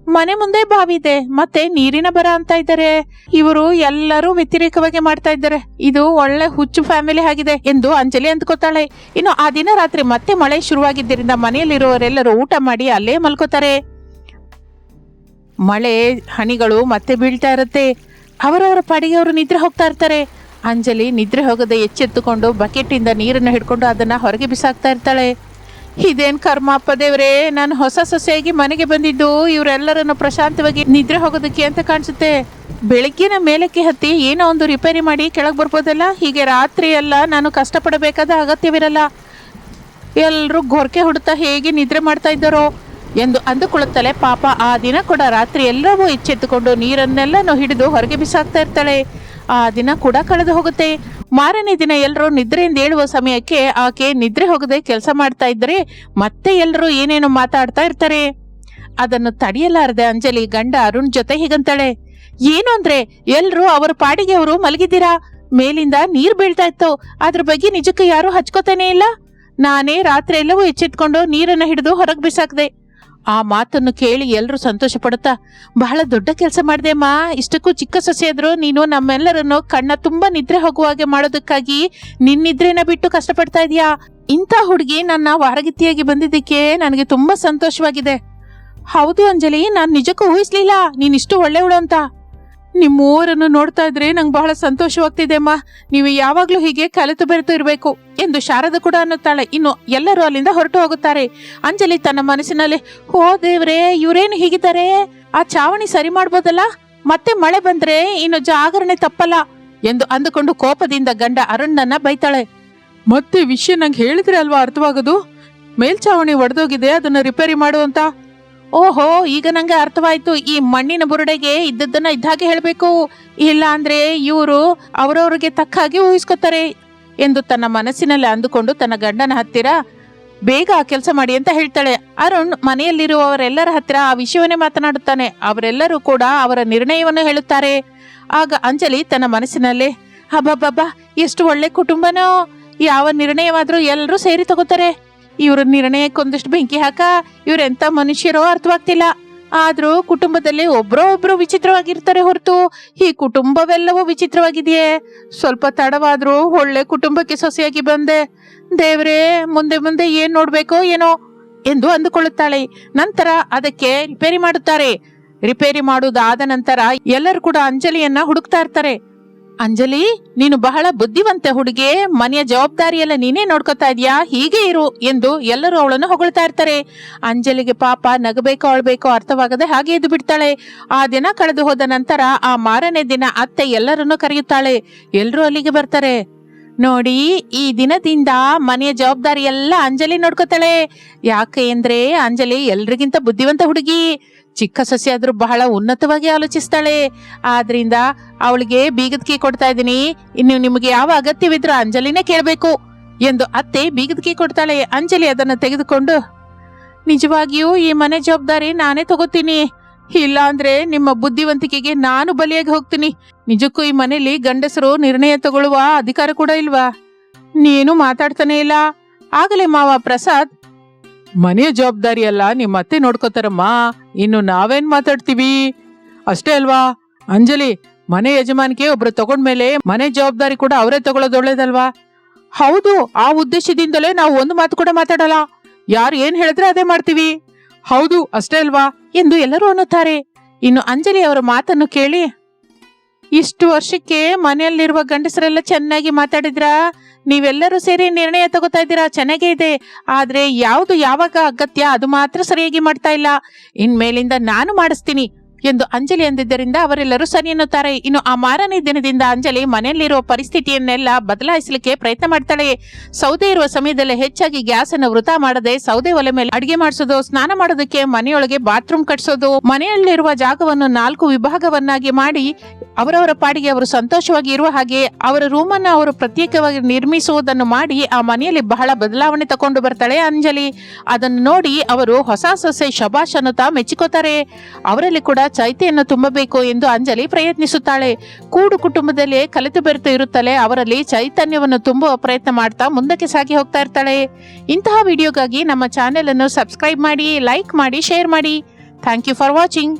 Speaker 1: ಮನೆ ಮುಂದೆ ಬಾವಿ ಇದೆ. ಮತ್ತೆ ನೀರಿನ ಬರ ಅಂತ ಇದ್ದಾರೆ. ಇವರು ಎಲ್ಲರೂ ವ್ಯತಿರೇಕವಾಗಿ ಮಾಡ್ತಾ ಇದ್ದಾರೆ. ಇದು ಒಳ್ಳೆ ಹುಚ್ಚು ಫ್ಯಾಮಿಲಿ ಆಗಿದೆ ಎಂದು ಅಂಜಲಿ ಅಂದ್ಕೋತಾಳೆ. ಇನ್ನು ಆ ದಿನ ರಾತ್ರಿ ಮತ್ತೆ ಮಳೆ ಶುರುವಾಗಿದ್ದರಿಂದ ಮನೆಯಲ್ಲಿರುವವರೆಲ್ಲರೂ ಊಟ ಮಾಡಿ ಅಲ್ಲೇ ಮಲ್ಕೋತಾರೆ. ಮಳೆ ಹನಿಗಳು ಮತ್ತೆ ಬೀಳ್ತಾ ಇರುತ್ತೆ. ಅವರವರ ಪಾಡಿಗೆ ನಿದ್ರೆ ಹೋಗ್ತಾ ಇರ್ತಾರೆ. ಅಂಜಲಿ ನಿದ್ರೆ ಹೋಗದೆ ಎಚ್ಚೆತ್ತುಕೊಂಡು ಬಕೆಟಿಂದ ನೀರನ್ನು ಹಿಡ್ಕೊಂಡು ಅದನ್ನ ಹೊರಗೆ ಬಿಸಾಕ್ತಾ ಇರ್ತಾಳೆ. ಇದೇನ್ ಕರ್ಮಪ್ಪ ದೇವರೇ, ನಾನು ಹೊಸ ಸೊಸೆಯಾಗಿ ಮನೆಗೆ ಬಂದಿದ್ದು, ಇವರೆಲ್ಲರನ್ನು ಪ್ರಶಾಂತವಾಗಿ ನಿದ್ರೆ ಹೋಗೋದಕ್ಕೆ ಅಂತ ಕಾಣಿಸುತ್ತೆ. ಬೆಳಗ್ಗಿನ ಮೇಲಕ್ಕೆ ಹತ್ತಿ ಏನೋ ಒಂದು ರಿಪೇರಿ ಮಾಡಿ ಕೆಳಗೆ ಬರ್ಬೋದಲ್ಲ? ಹೀಗೆ ರಾತ್ರಿ ಎಲ್ಲ ನಾನು ಕಷ್ಟಪಡಬೇಕಾದ ಅಗತ್ಯವಿರಲ್ಲ. ಎಲ್ಲರೂ ಗೊರಕೆ ಹುಡುತ್ತಾ ಹೇಗೆ ನಿದ್ರೆ ಮಾಡ್ತಾ ಇದ್ದಾರೋ ಎಂದು ಅಂದುಕೊಳ್ಳುತ್ತಲೇ ಪಾಪ ಆ ದಿನ ಕೂಡ ರಾತ್ರಿ ಎಲ್ಲವೂ ಎಚ್ಚೆತ್ತುಕೊಂಡು ನೀರನ್ನೆಲ್ಲನೂ ಹಿಡಿದು ಹೊರಗೆ ಬಿಸಾಕ್ತಾ ಇರ್ತಾಳೆ. ಆ ದಿನ ಕೂಡ ಕಳೆದು ಹೋಗುತ್ತೆ. ಮಾರನೇ ದಿನ ಎಲ್ಲರೂ ನಿದ್ರೆಯಿಂದ ಏಳುವ ಸಮಯಕ್ಕೆ ಆಕೆ ನಿದ್ರೆ ಹೋಗದೆ ಕೆಲಸ ಮಾಡ್ತಾ ಇದ್ರೆ ಮತ್ತೆ ಎಲ್ಲರೂ ಏನೇನೋ ಮಾತಾಡ್ತಾ ಇರ್ತಾರೆ. ಅದನ್ನು ತಡೆಯಲಾರದೆ ಅಂಜಲಿ ಗಂಡ ಅರುಣ್ ಜೊತೆ ಹೀಗಂತಾಳೆ. ಏನು ಅಂದ್ರೆ ಎಲ್ಲರೂ ಅವರ ಪಾಡಿಗೆ ಅವರು ಮಲಗಿದ್ದೀರಾ? ಮೇಲಿಂದ ನೀರ್ ಬೀಳ್ತಾ ಇತ್ತು. ಅದ್ರ ಬಗ್ಗೆ ನಿಜಕ್ಕೂ ಯಾರು ಹಚ್ಕೋತಾನೆ ಇಲ್ಲ. ನಾನೇ ರಾತ್ರಿ ಎಲ್ಲವೂ ಎಚ್ಚೆತ್ಕೊಂಡು ನೀರನ್ನ ಹಿಡಿದು ಹೊರಗೆ ಬಿಸಾಕ್ದೆ. ಆ ಮಾತನ್ನು ಕೇಳಿ ಎಲ್ಲರೂ ಸಂತೋಷ ಪಡುತ್ತಾ ಬಹಳ ದೊಡ್ಡ ಕೆಲಸ ಮಾಡಿದೆ ಅಮ್ಮ. ಇಷ್ಟಕ್ಕೂ ಚಿಕ್ಕ ಸೊಸೆಯಾದ್ರು ನೀನು ನಮ್ಮೆಲ್ಲರನ್ನು ಕಣ್ಣ ತುಂಬಾ ನಿದ್ರೆ ಹೋಗುವ ಹಾಗೆ ಮಾಡೋದಕ್ಕಾಗಿ ನಿನ್ನಿದ್ರೇನ ಬಿಟ್ಟು ಕಷ್ಟಪಡ್ತಾ ಇದೀಯಾ? ಇಂಥ ಹುಡುಗಿ ನನ್ನ ವಾರಗತಿಯಾಗಿ ಬಂದಿದ್ದಕ್ಕೆ ನನಗೆ ತುಂಬಾ ಸಂತೋಷವಾಗಿದೆ. ಹೌದು ಅಂಜಲಿ, ನಾನು ನಿಜಕ್ಕೂ ಊಹಿಸ್ಲಿಲ್ಲ. ನೀನಿಷ್ಟು ಒಳ್ಳೆಯವಳು ಅಂತ.
Speaker 2: ನಿಮ್ಮ ಊರನ್ನು ನೋಡ್ತಾ ಇದ್ರೆ ನಂಗೆ ಬಹಳ ಸಂತೋಷವಾಗ್ತಿದೆ ಅಮ್ಮ ನೀವು ಯಾವಾಗ್ಲೂ ಹೀಗೆ ಕಲಿತು ಬೆರೆತು ಇರಬೇಕು
Speaker 1: ಎಂದು ಶಾರದ ಕೂಡ ಅನ್ನುತ್ತಾಳೆ. ಇನ್ನು ಎಲ್ಲರೂ ಅಲ್ಲಿಂದ ಹೊರಟು ಹೋಗುತ್ತಾರೆ. ಅಂಜಲಿ ತನ್ನ ಮನಸ್ಸಿನಲ್ಲಿ ಓ ದೇವ್ರೇ, ಇವರೇನು ಹೀಗಿದ್ದಾರೆ? ಆ ಚಾವಣಿ ಸರಿ ಮಾಡ್ಬೋದಲ್ಲ? ಮತ್ತೆ ಮಳೆ ಬಂದ್ರೆ ಇನ್ನು ಜಾಗರಣೆ ತಪ್ಪಲ್ಲ? ಎಂದು ಅಂದುಕೊಂಡು ಕೋಪದಿಂದ ಗಂಡ ಅರುಣ್ನನ್ನ ಬೈತಾಳೆ.
Speaker 2: ಮತ್ತೆ ವಿಷಯ ನಂಗೆ ಹೇಳಿದ್ರೆ ಅಲ್ವಾ ಅರ್ಥವಾಗೋದು? ಮೇಲ್ಚಾವಣಿ ಒಡೆದೋಗಿದೆ, ಅದನ್ನ ರಿಪೇರಿ ಮಾಡು ಅಂತ.
Speaker 1: ಓಹೋ, ಈಗ ನಂಗೆ ಅರ್ಥವಾಯ್ತು. ಈ ಮಣ್ಣಿನ ಬುರುಡೆಗೆ ಇದ್ದದ್ದನ್ನ ಇದ್ದಾಗೆ ಹೇಳ್ಬೇಕು. ಇಲ್ಲ ಅಂದ್ರೆ ಇವರು ಅವರವ್ರಿಗೆ ತಕ್ಕ ಹಾಗೆ ಊಹಿಸ್ಕೊತಾರೆ ಎಂದು ತನ್ನ ಮನಸ್ಸಿನಲ್ಲಿ ಅಂದುಕೊಂಡು ತನ್ನ ಗಂಡನ ಹತ್ತಿರ, ಬೇಗ ಆ ಕೆಲಸ ಮಾಡಿ ಅಂತ ಹೇಳ್ತಾಳೆ. ಅರುಣ್ ಮನೆಯಲ್ಲಿರುವವರೆಲ್ಲರ ಹತ್ತಿರ ಆ ವಿಷಯವನ್ನೇ ಮಾತನಾಡುತ್ತಾನೆ. ಅವರೆಲ್ಲರೂ ಕೂಡ ಅವರ ನಿರ್ಣಯವನ್ನು ಹೇಳುತ್ತಾರೆ. ಆಗ ಅಂಜಲಿ ತನ್ನ ಮನಸ್ಸಿನಲ್ಲೇ ಹಬ್ಬಬ್ಬಬ್ಬ ಎಷ್ಟು ಒಳ್ಳೆ ಕುಟುಂಬನೋ, ಯಾವ ನಿರ್ಣಯವಾದ್ರೂ ಎಲ್ಲರೂ ಸೇರಿ ತಗೋತಾರೆ. ಇವ್ರ ನಿರ್ಣಯಕ್ಕೊಂದಷ್ಟು ಬೆಂಕಿ ಹಾಕ ಇವ್ರೆಂತ ಮನುಷ್ಯರೋ ಅರ್ಥವಾಗ್ತಿಲ್ಲ. ಆದ್ರೂ ಕುಟುಂಬದಲ್ಲಿ ಒಬ್ರೋ ಒಬ್ರು ವಿಚಿತ್ರವಾಗಿರ್ತಾರೆ ಹೊರತು ಈ ಕುಟುಂಬವೆಲ್ಲವೂ ವಿಚಿತ್ರವಾಗಿದೆಯೇ? ಸ್ವಲ್ಪ ತಡವಾದ್ರೂ ಒಳ್ಳೆ ಕುಟುಂಬಕ್ಕೆ ಸೊಸೆಯಾಗಿ ಬಂದೆ. ದೇವ್ರೇ, ಮುಂದೆ ಮುಂದೆ ಏನ್ ನೋಡ್ಬೇಕೋ ಏನೋ ಎಂದು ಅಂದುಕೊಳ್ಳುತ್ತಾಳೆ. ನಂತರ ಅದಕ್ಕೆ ರಿಪೇರಿ ಮಾಡುತ್ತಾರೆ. ರಿಪೇರಿ ಮಾಡುವುದಾದ ನಂತರ ಎಲ್ಲರೂ ಕೂಡ ಅಂಜಲಿಯನ್ನ ಹುಡುಕ್ತಾ ಇರ್ತಾರೆ. ಅಂಜಲಿ, ನೀನು ಬಹಳ ಬುದ್ಧಿವಂತ ಹುಡುಗಿ. ಮನೆಯ ಜವಾಬ್ದಾರಿಯೆಲ್ಲ ನೀನೇ ನೋಡ್ಕೊತಾ ಇದೀಯಾ? ಹೀಗೆ ಇರು ಎಂದು ಎಲ್ಲರೂ ಅವಳನ್ನು ಹೊಗಳ್ತಾ ಇರ್ತಾರೆ. ಅಂಜಲಿಗೆ ಪಾಪ ನಗಬೇಕೋ ಅಳ್ಬೇಕೋ ಅರ್ಥವಾಗದೆ ಹಾಗೆ ಎದ್ದು ಬಿಡ್ತಾಳೆ. ಆ ದಿನ ಕಳೆದು ಹೋದ ನಂತರ ಆ ಮಾರನೇ ದಿನ ಅತ್ತೆ ಎಲ್ಲರನ್ನು ಕರೆಯುತ್ತಾಳೆ. ಎಲ್ಲರೂ ಅಲ್ಲಿಗೆ ಬರ್ತಾರೆ. ನೋಡಿ, ಈ ದಿನದಿಂದ ಮನೆಯ ಜವಾಬ್ದಾರಿ ಎಲ್ಲ ಅಂಜಲಿ ನೋಡ್ಕೋತಾಳೆ. ಯಾಕೆ ಅಂದ್ರೆ ಅಂಜಲಿ ಎಲ್ರಿಗಿಂತ ಬುದ್ಧಿವಂತ ಹುಡುಗಿ. ಚಿಕ್ಕ ಸೊಸೆ ಆದ್ರೂ ಬಹಳ ಉನ್ನತವಾಗಿ ಆಲೋಚಿಸ್ತಾಳೆ. ಆದ್ರಿಂದ ಅವಳಿಗೆ ಬೀಗದ್ಕಿ ಕೊಡ್ತಾ ಇದ್ದೀನಿ. ಇನ್ನು ನಿಮಗೆ ಯಾವ ಅಗತ್ಯವಿದ್ರೂ ಅಂಜಲಿನೇ ಕೇಳಬೇಕು ಎಂದು ಅತ್ತೆ ಬೀಗದ್ಕಿ ಕೊಡ್ತಾಳೆ. ಅಂಜಲಿ ಅದನ್ನು ತೆಗೆದುಕೊಂಡು, ನಿಜವಾಗಿಯೂ ಈ ಮನೆ ಜವಾಬ್ದಾರಿ ನಾನೇ ತಗೋತೀನಿ. ಇಲ್ಲ ಅಂದ್ರೆ ನಿಮ್ಮ ಬುದ್ಧಿವಂತಿಕೆಗೆ ನಾನು ಬಲಿಯಾಗಿ ಹೋಗ್ತೀನಿ. ನಿಜಕ್ಕೂ ಈ ಮನೆಯಲ್ಲಿ ಗಂಡಸರು ನಿರ್ಣಯ ತಗೊಳ್ಳುವ ಅಧಿಕಾರ ಕೂಡ ಇಲ್ವಾ? ನೀನು ಮಾತಾಡ್ತಾನೆ ಇಲ್ಲ. ಆಗಲೇ ಮಾವ ಪ್ರಸಾದ್
Speaker 2: ಮನೆಯ ಜವಾಬ್ದಾರಿ ಅಲ್ಲ ನಿಮ್ಮ ಅತ್ತೆ ನೋಡ್ಕೋತಾರಮ್ಮ. ಇನ್ನು ನಾವೇನ್ ಮಾತಾಡ್ತೀವಿ? ಅಷ್ಟೇ ಅಲ್ವಾ? ಅಂಜಲಿ, ಮನೆ ಯಜಮಾನಿಕೆ ಒಬ್ರು ತಗೊಂಡ್ಮೇಲೆ ಮನೆ ಜವಾಬ್ದಾರಿ ಕೂಡ ಅವರೇ ತಗೊಳ್ಳೋದು ಒಳ್ಳೇದಲ್ವಾ?
Speaker 1: ಹೌದು, ಆ ಉದ್ದೇಶದಿಂದಲೇ ನಾವು ಒಂದು ಮಾತು ಕೂಡ ಮಾತಾಡಲ್ಲ. ಯಾರು ಏನ್ ಹೇಳಿದ್ರೆ ಅದೇ ಮಾಡ್ತೀವಿ.
Speaker 2: ಹೌದು, ಅಷ್ಟೇ ಅಲ್ವಾ?
Speaker 1: ಎಂದು ಎಲ್ಲರೂ ಅನ್ನುತ್ತಾರೆ. ಇನ್ನು ಅಂಜಲಿ ಅವರ ಮಾತನ್ನು ಕೇಳಿ ಇಷ್ಟು ವರ್ಷಕ್ಕೆ ಮನೆಯಲ್ಲಿರುವ ಗಂಡಸರೆಲ್ಲ ಚೆನ್ನಾಗಿ ಮಾತಾಡಿದ್ರ? ನೀವೆಲ್ಲರೂ ಸೇರಿ ನಿರ್ಣಯ ತಗೋತಾ ಇದ್ದೀರಾ? ಚೆನ್ನಾಗೇ ಇದೆ. ಆದ್ರೆ ಯಾವುದು ಯಾವಾಗ ಅಗತ್ಯ ಅದು ಮಾತ್ರ ಸರಿಯಾಗಿ ಮಾಡ್ತಾ ಇಲ್ಲ. ಇನ್ಮೇಲಿಂದ ನಾನು ಮಾಡಿಸ್ತೀನಿ. ಎಂದು ಅಂಜಲಿ ಅಂದಿದ್ದರಿಂದ ಅವರೆಲ್ಲರೂ ಸರಿ ಎನ್ನುತ್ತಾರೆ. ಇನ್ನು ಆ ಮಾರನೇ ದಿನದಿಂದ ಅಂಜಲಿ ಮನೆಯಲ್ಲಿರುವ ಪರಿಸ್ಥಿತಿಯನ್ನೆಲ್ಲ ಬದಲಾಯಿಸಲಿಕ್ಕೆ ಪ್ರಯತ್ನ ಮಾಡ್ತಾಳೆ. ಸೌದೆ ಇರುವ ಸಮಯದಲ್ಲಿ ಹೆಚ್ಚಾಗಿ ಗ್ಯಾಸ್ ಅನ್ನು ವೃತ ಮಾಡದೆ ಸೌದೆ ಒಲೆ ಮೇಲೆ ಅಡಿಗೆ ಮಾಡಿಸೋದು, ಸ್ನಾನ ಮಾಡೋದಕ್ಕೆ ಮನೆಯೊಳಗೆ ಬಾತ್ರೂಮ್ ಕಟ್ಸೋದು, ಮನೆಯಲ್ಲಿರುವ ಜಾಗವನ್ನು ನಾಲ್ಕು ವಿಭಾಗವನ್ನಾಗಿ ಮಾಡಿ ಅವರವರ ಪಾಡಿಗೆ ಅವರು ಸಂತೋಷವಾಗಿ ಇರುವ ಹಾಗೆ ಅವರ ರೂಮನ್ನು ಅವರು ಪ್ರತ್ಯೇಕವಾಗಿ ನಿರ್ಮಿಸುವುದನ್ನು ಮಾಡಿ ಆ ಮನೆಯಲ್ಲಿ ಬಹಳ ಬದಲಾವಣೆ ತಕೊಂಡು ಬರ್ತಾಳೆ ಅಂಜಲಿ. ಅದನ್ನು ನೋಡಿ ಅವರು ಹೊಸ ಸೊಸೆ ಶಬಾಷ್ ತಾ ಮೆಚ್ಚಿಕೋತಾರೆ. ಅವರಲ್ಲಿ ಕೂಡ ಚೈತೆಯನ್ನು ತುಂಬಬೇಕು ಎಂದು ಅಂಜಲಿ ಪ್ರಯತ್ನಿಸುತ್ತಾಳೆ. ಕೂಡು ಕುಟುಂಬದಲ್ಲಿ ಕಲಿತು ಬೆರೆತು ಇರುತ್ತಲೇ ಅವರಲ್ಲಿ ಚೈತನ್ಯವನ್ನು ತುಂಬುವ ಪ್ರಯತ್ನ ಮಾಡ್ತಾ ಮುಂದಕ್ಕೆ ಸಾಗಿ ಹೋಗ್ತಾ ಇರ್ತಾಳೆ. ಇಂತಹ ವಿಡಿಯೋಗಾಗಿ ನಮ್ಮ ಚಾನೆಲ್ ಅನ್ನು ಸಬ್ಸ್ಕ್ರೈಬ್ ಮಾಡಿ, ಲೈಕ್ ಮಾಡಿ, ಶೇರ್ ಮಾಡಿ. Thank you for watching.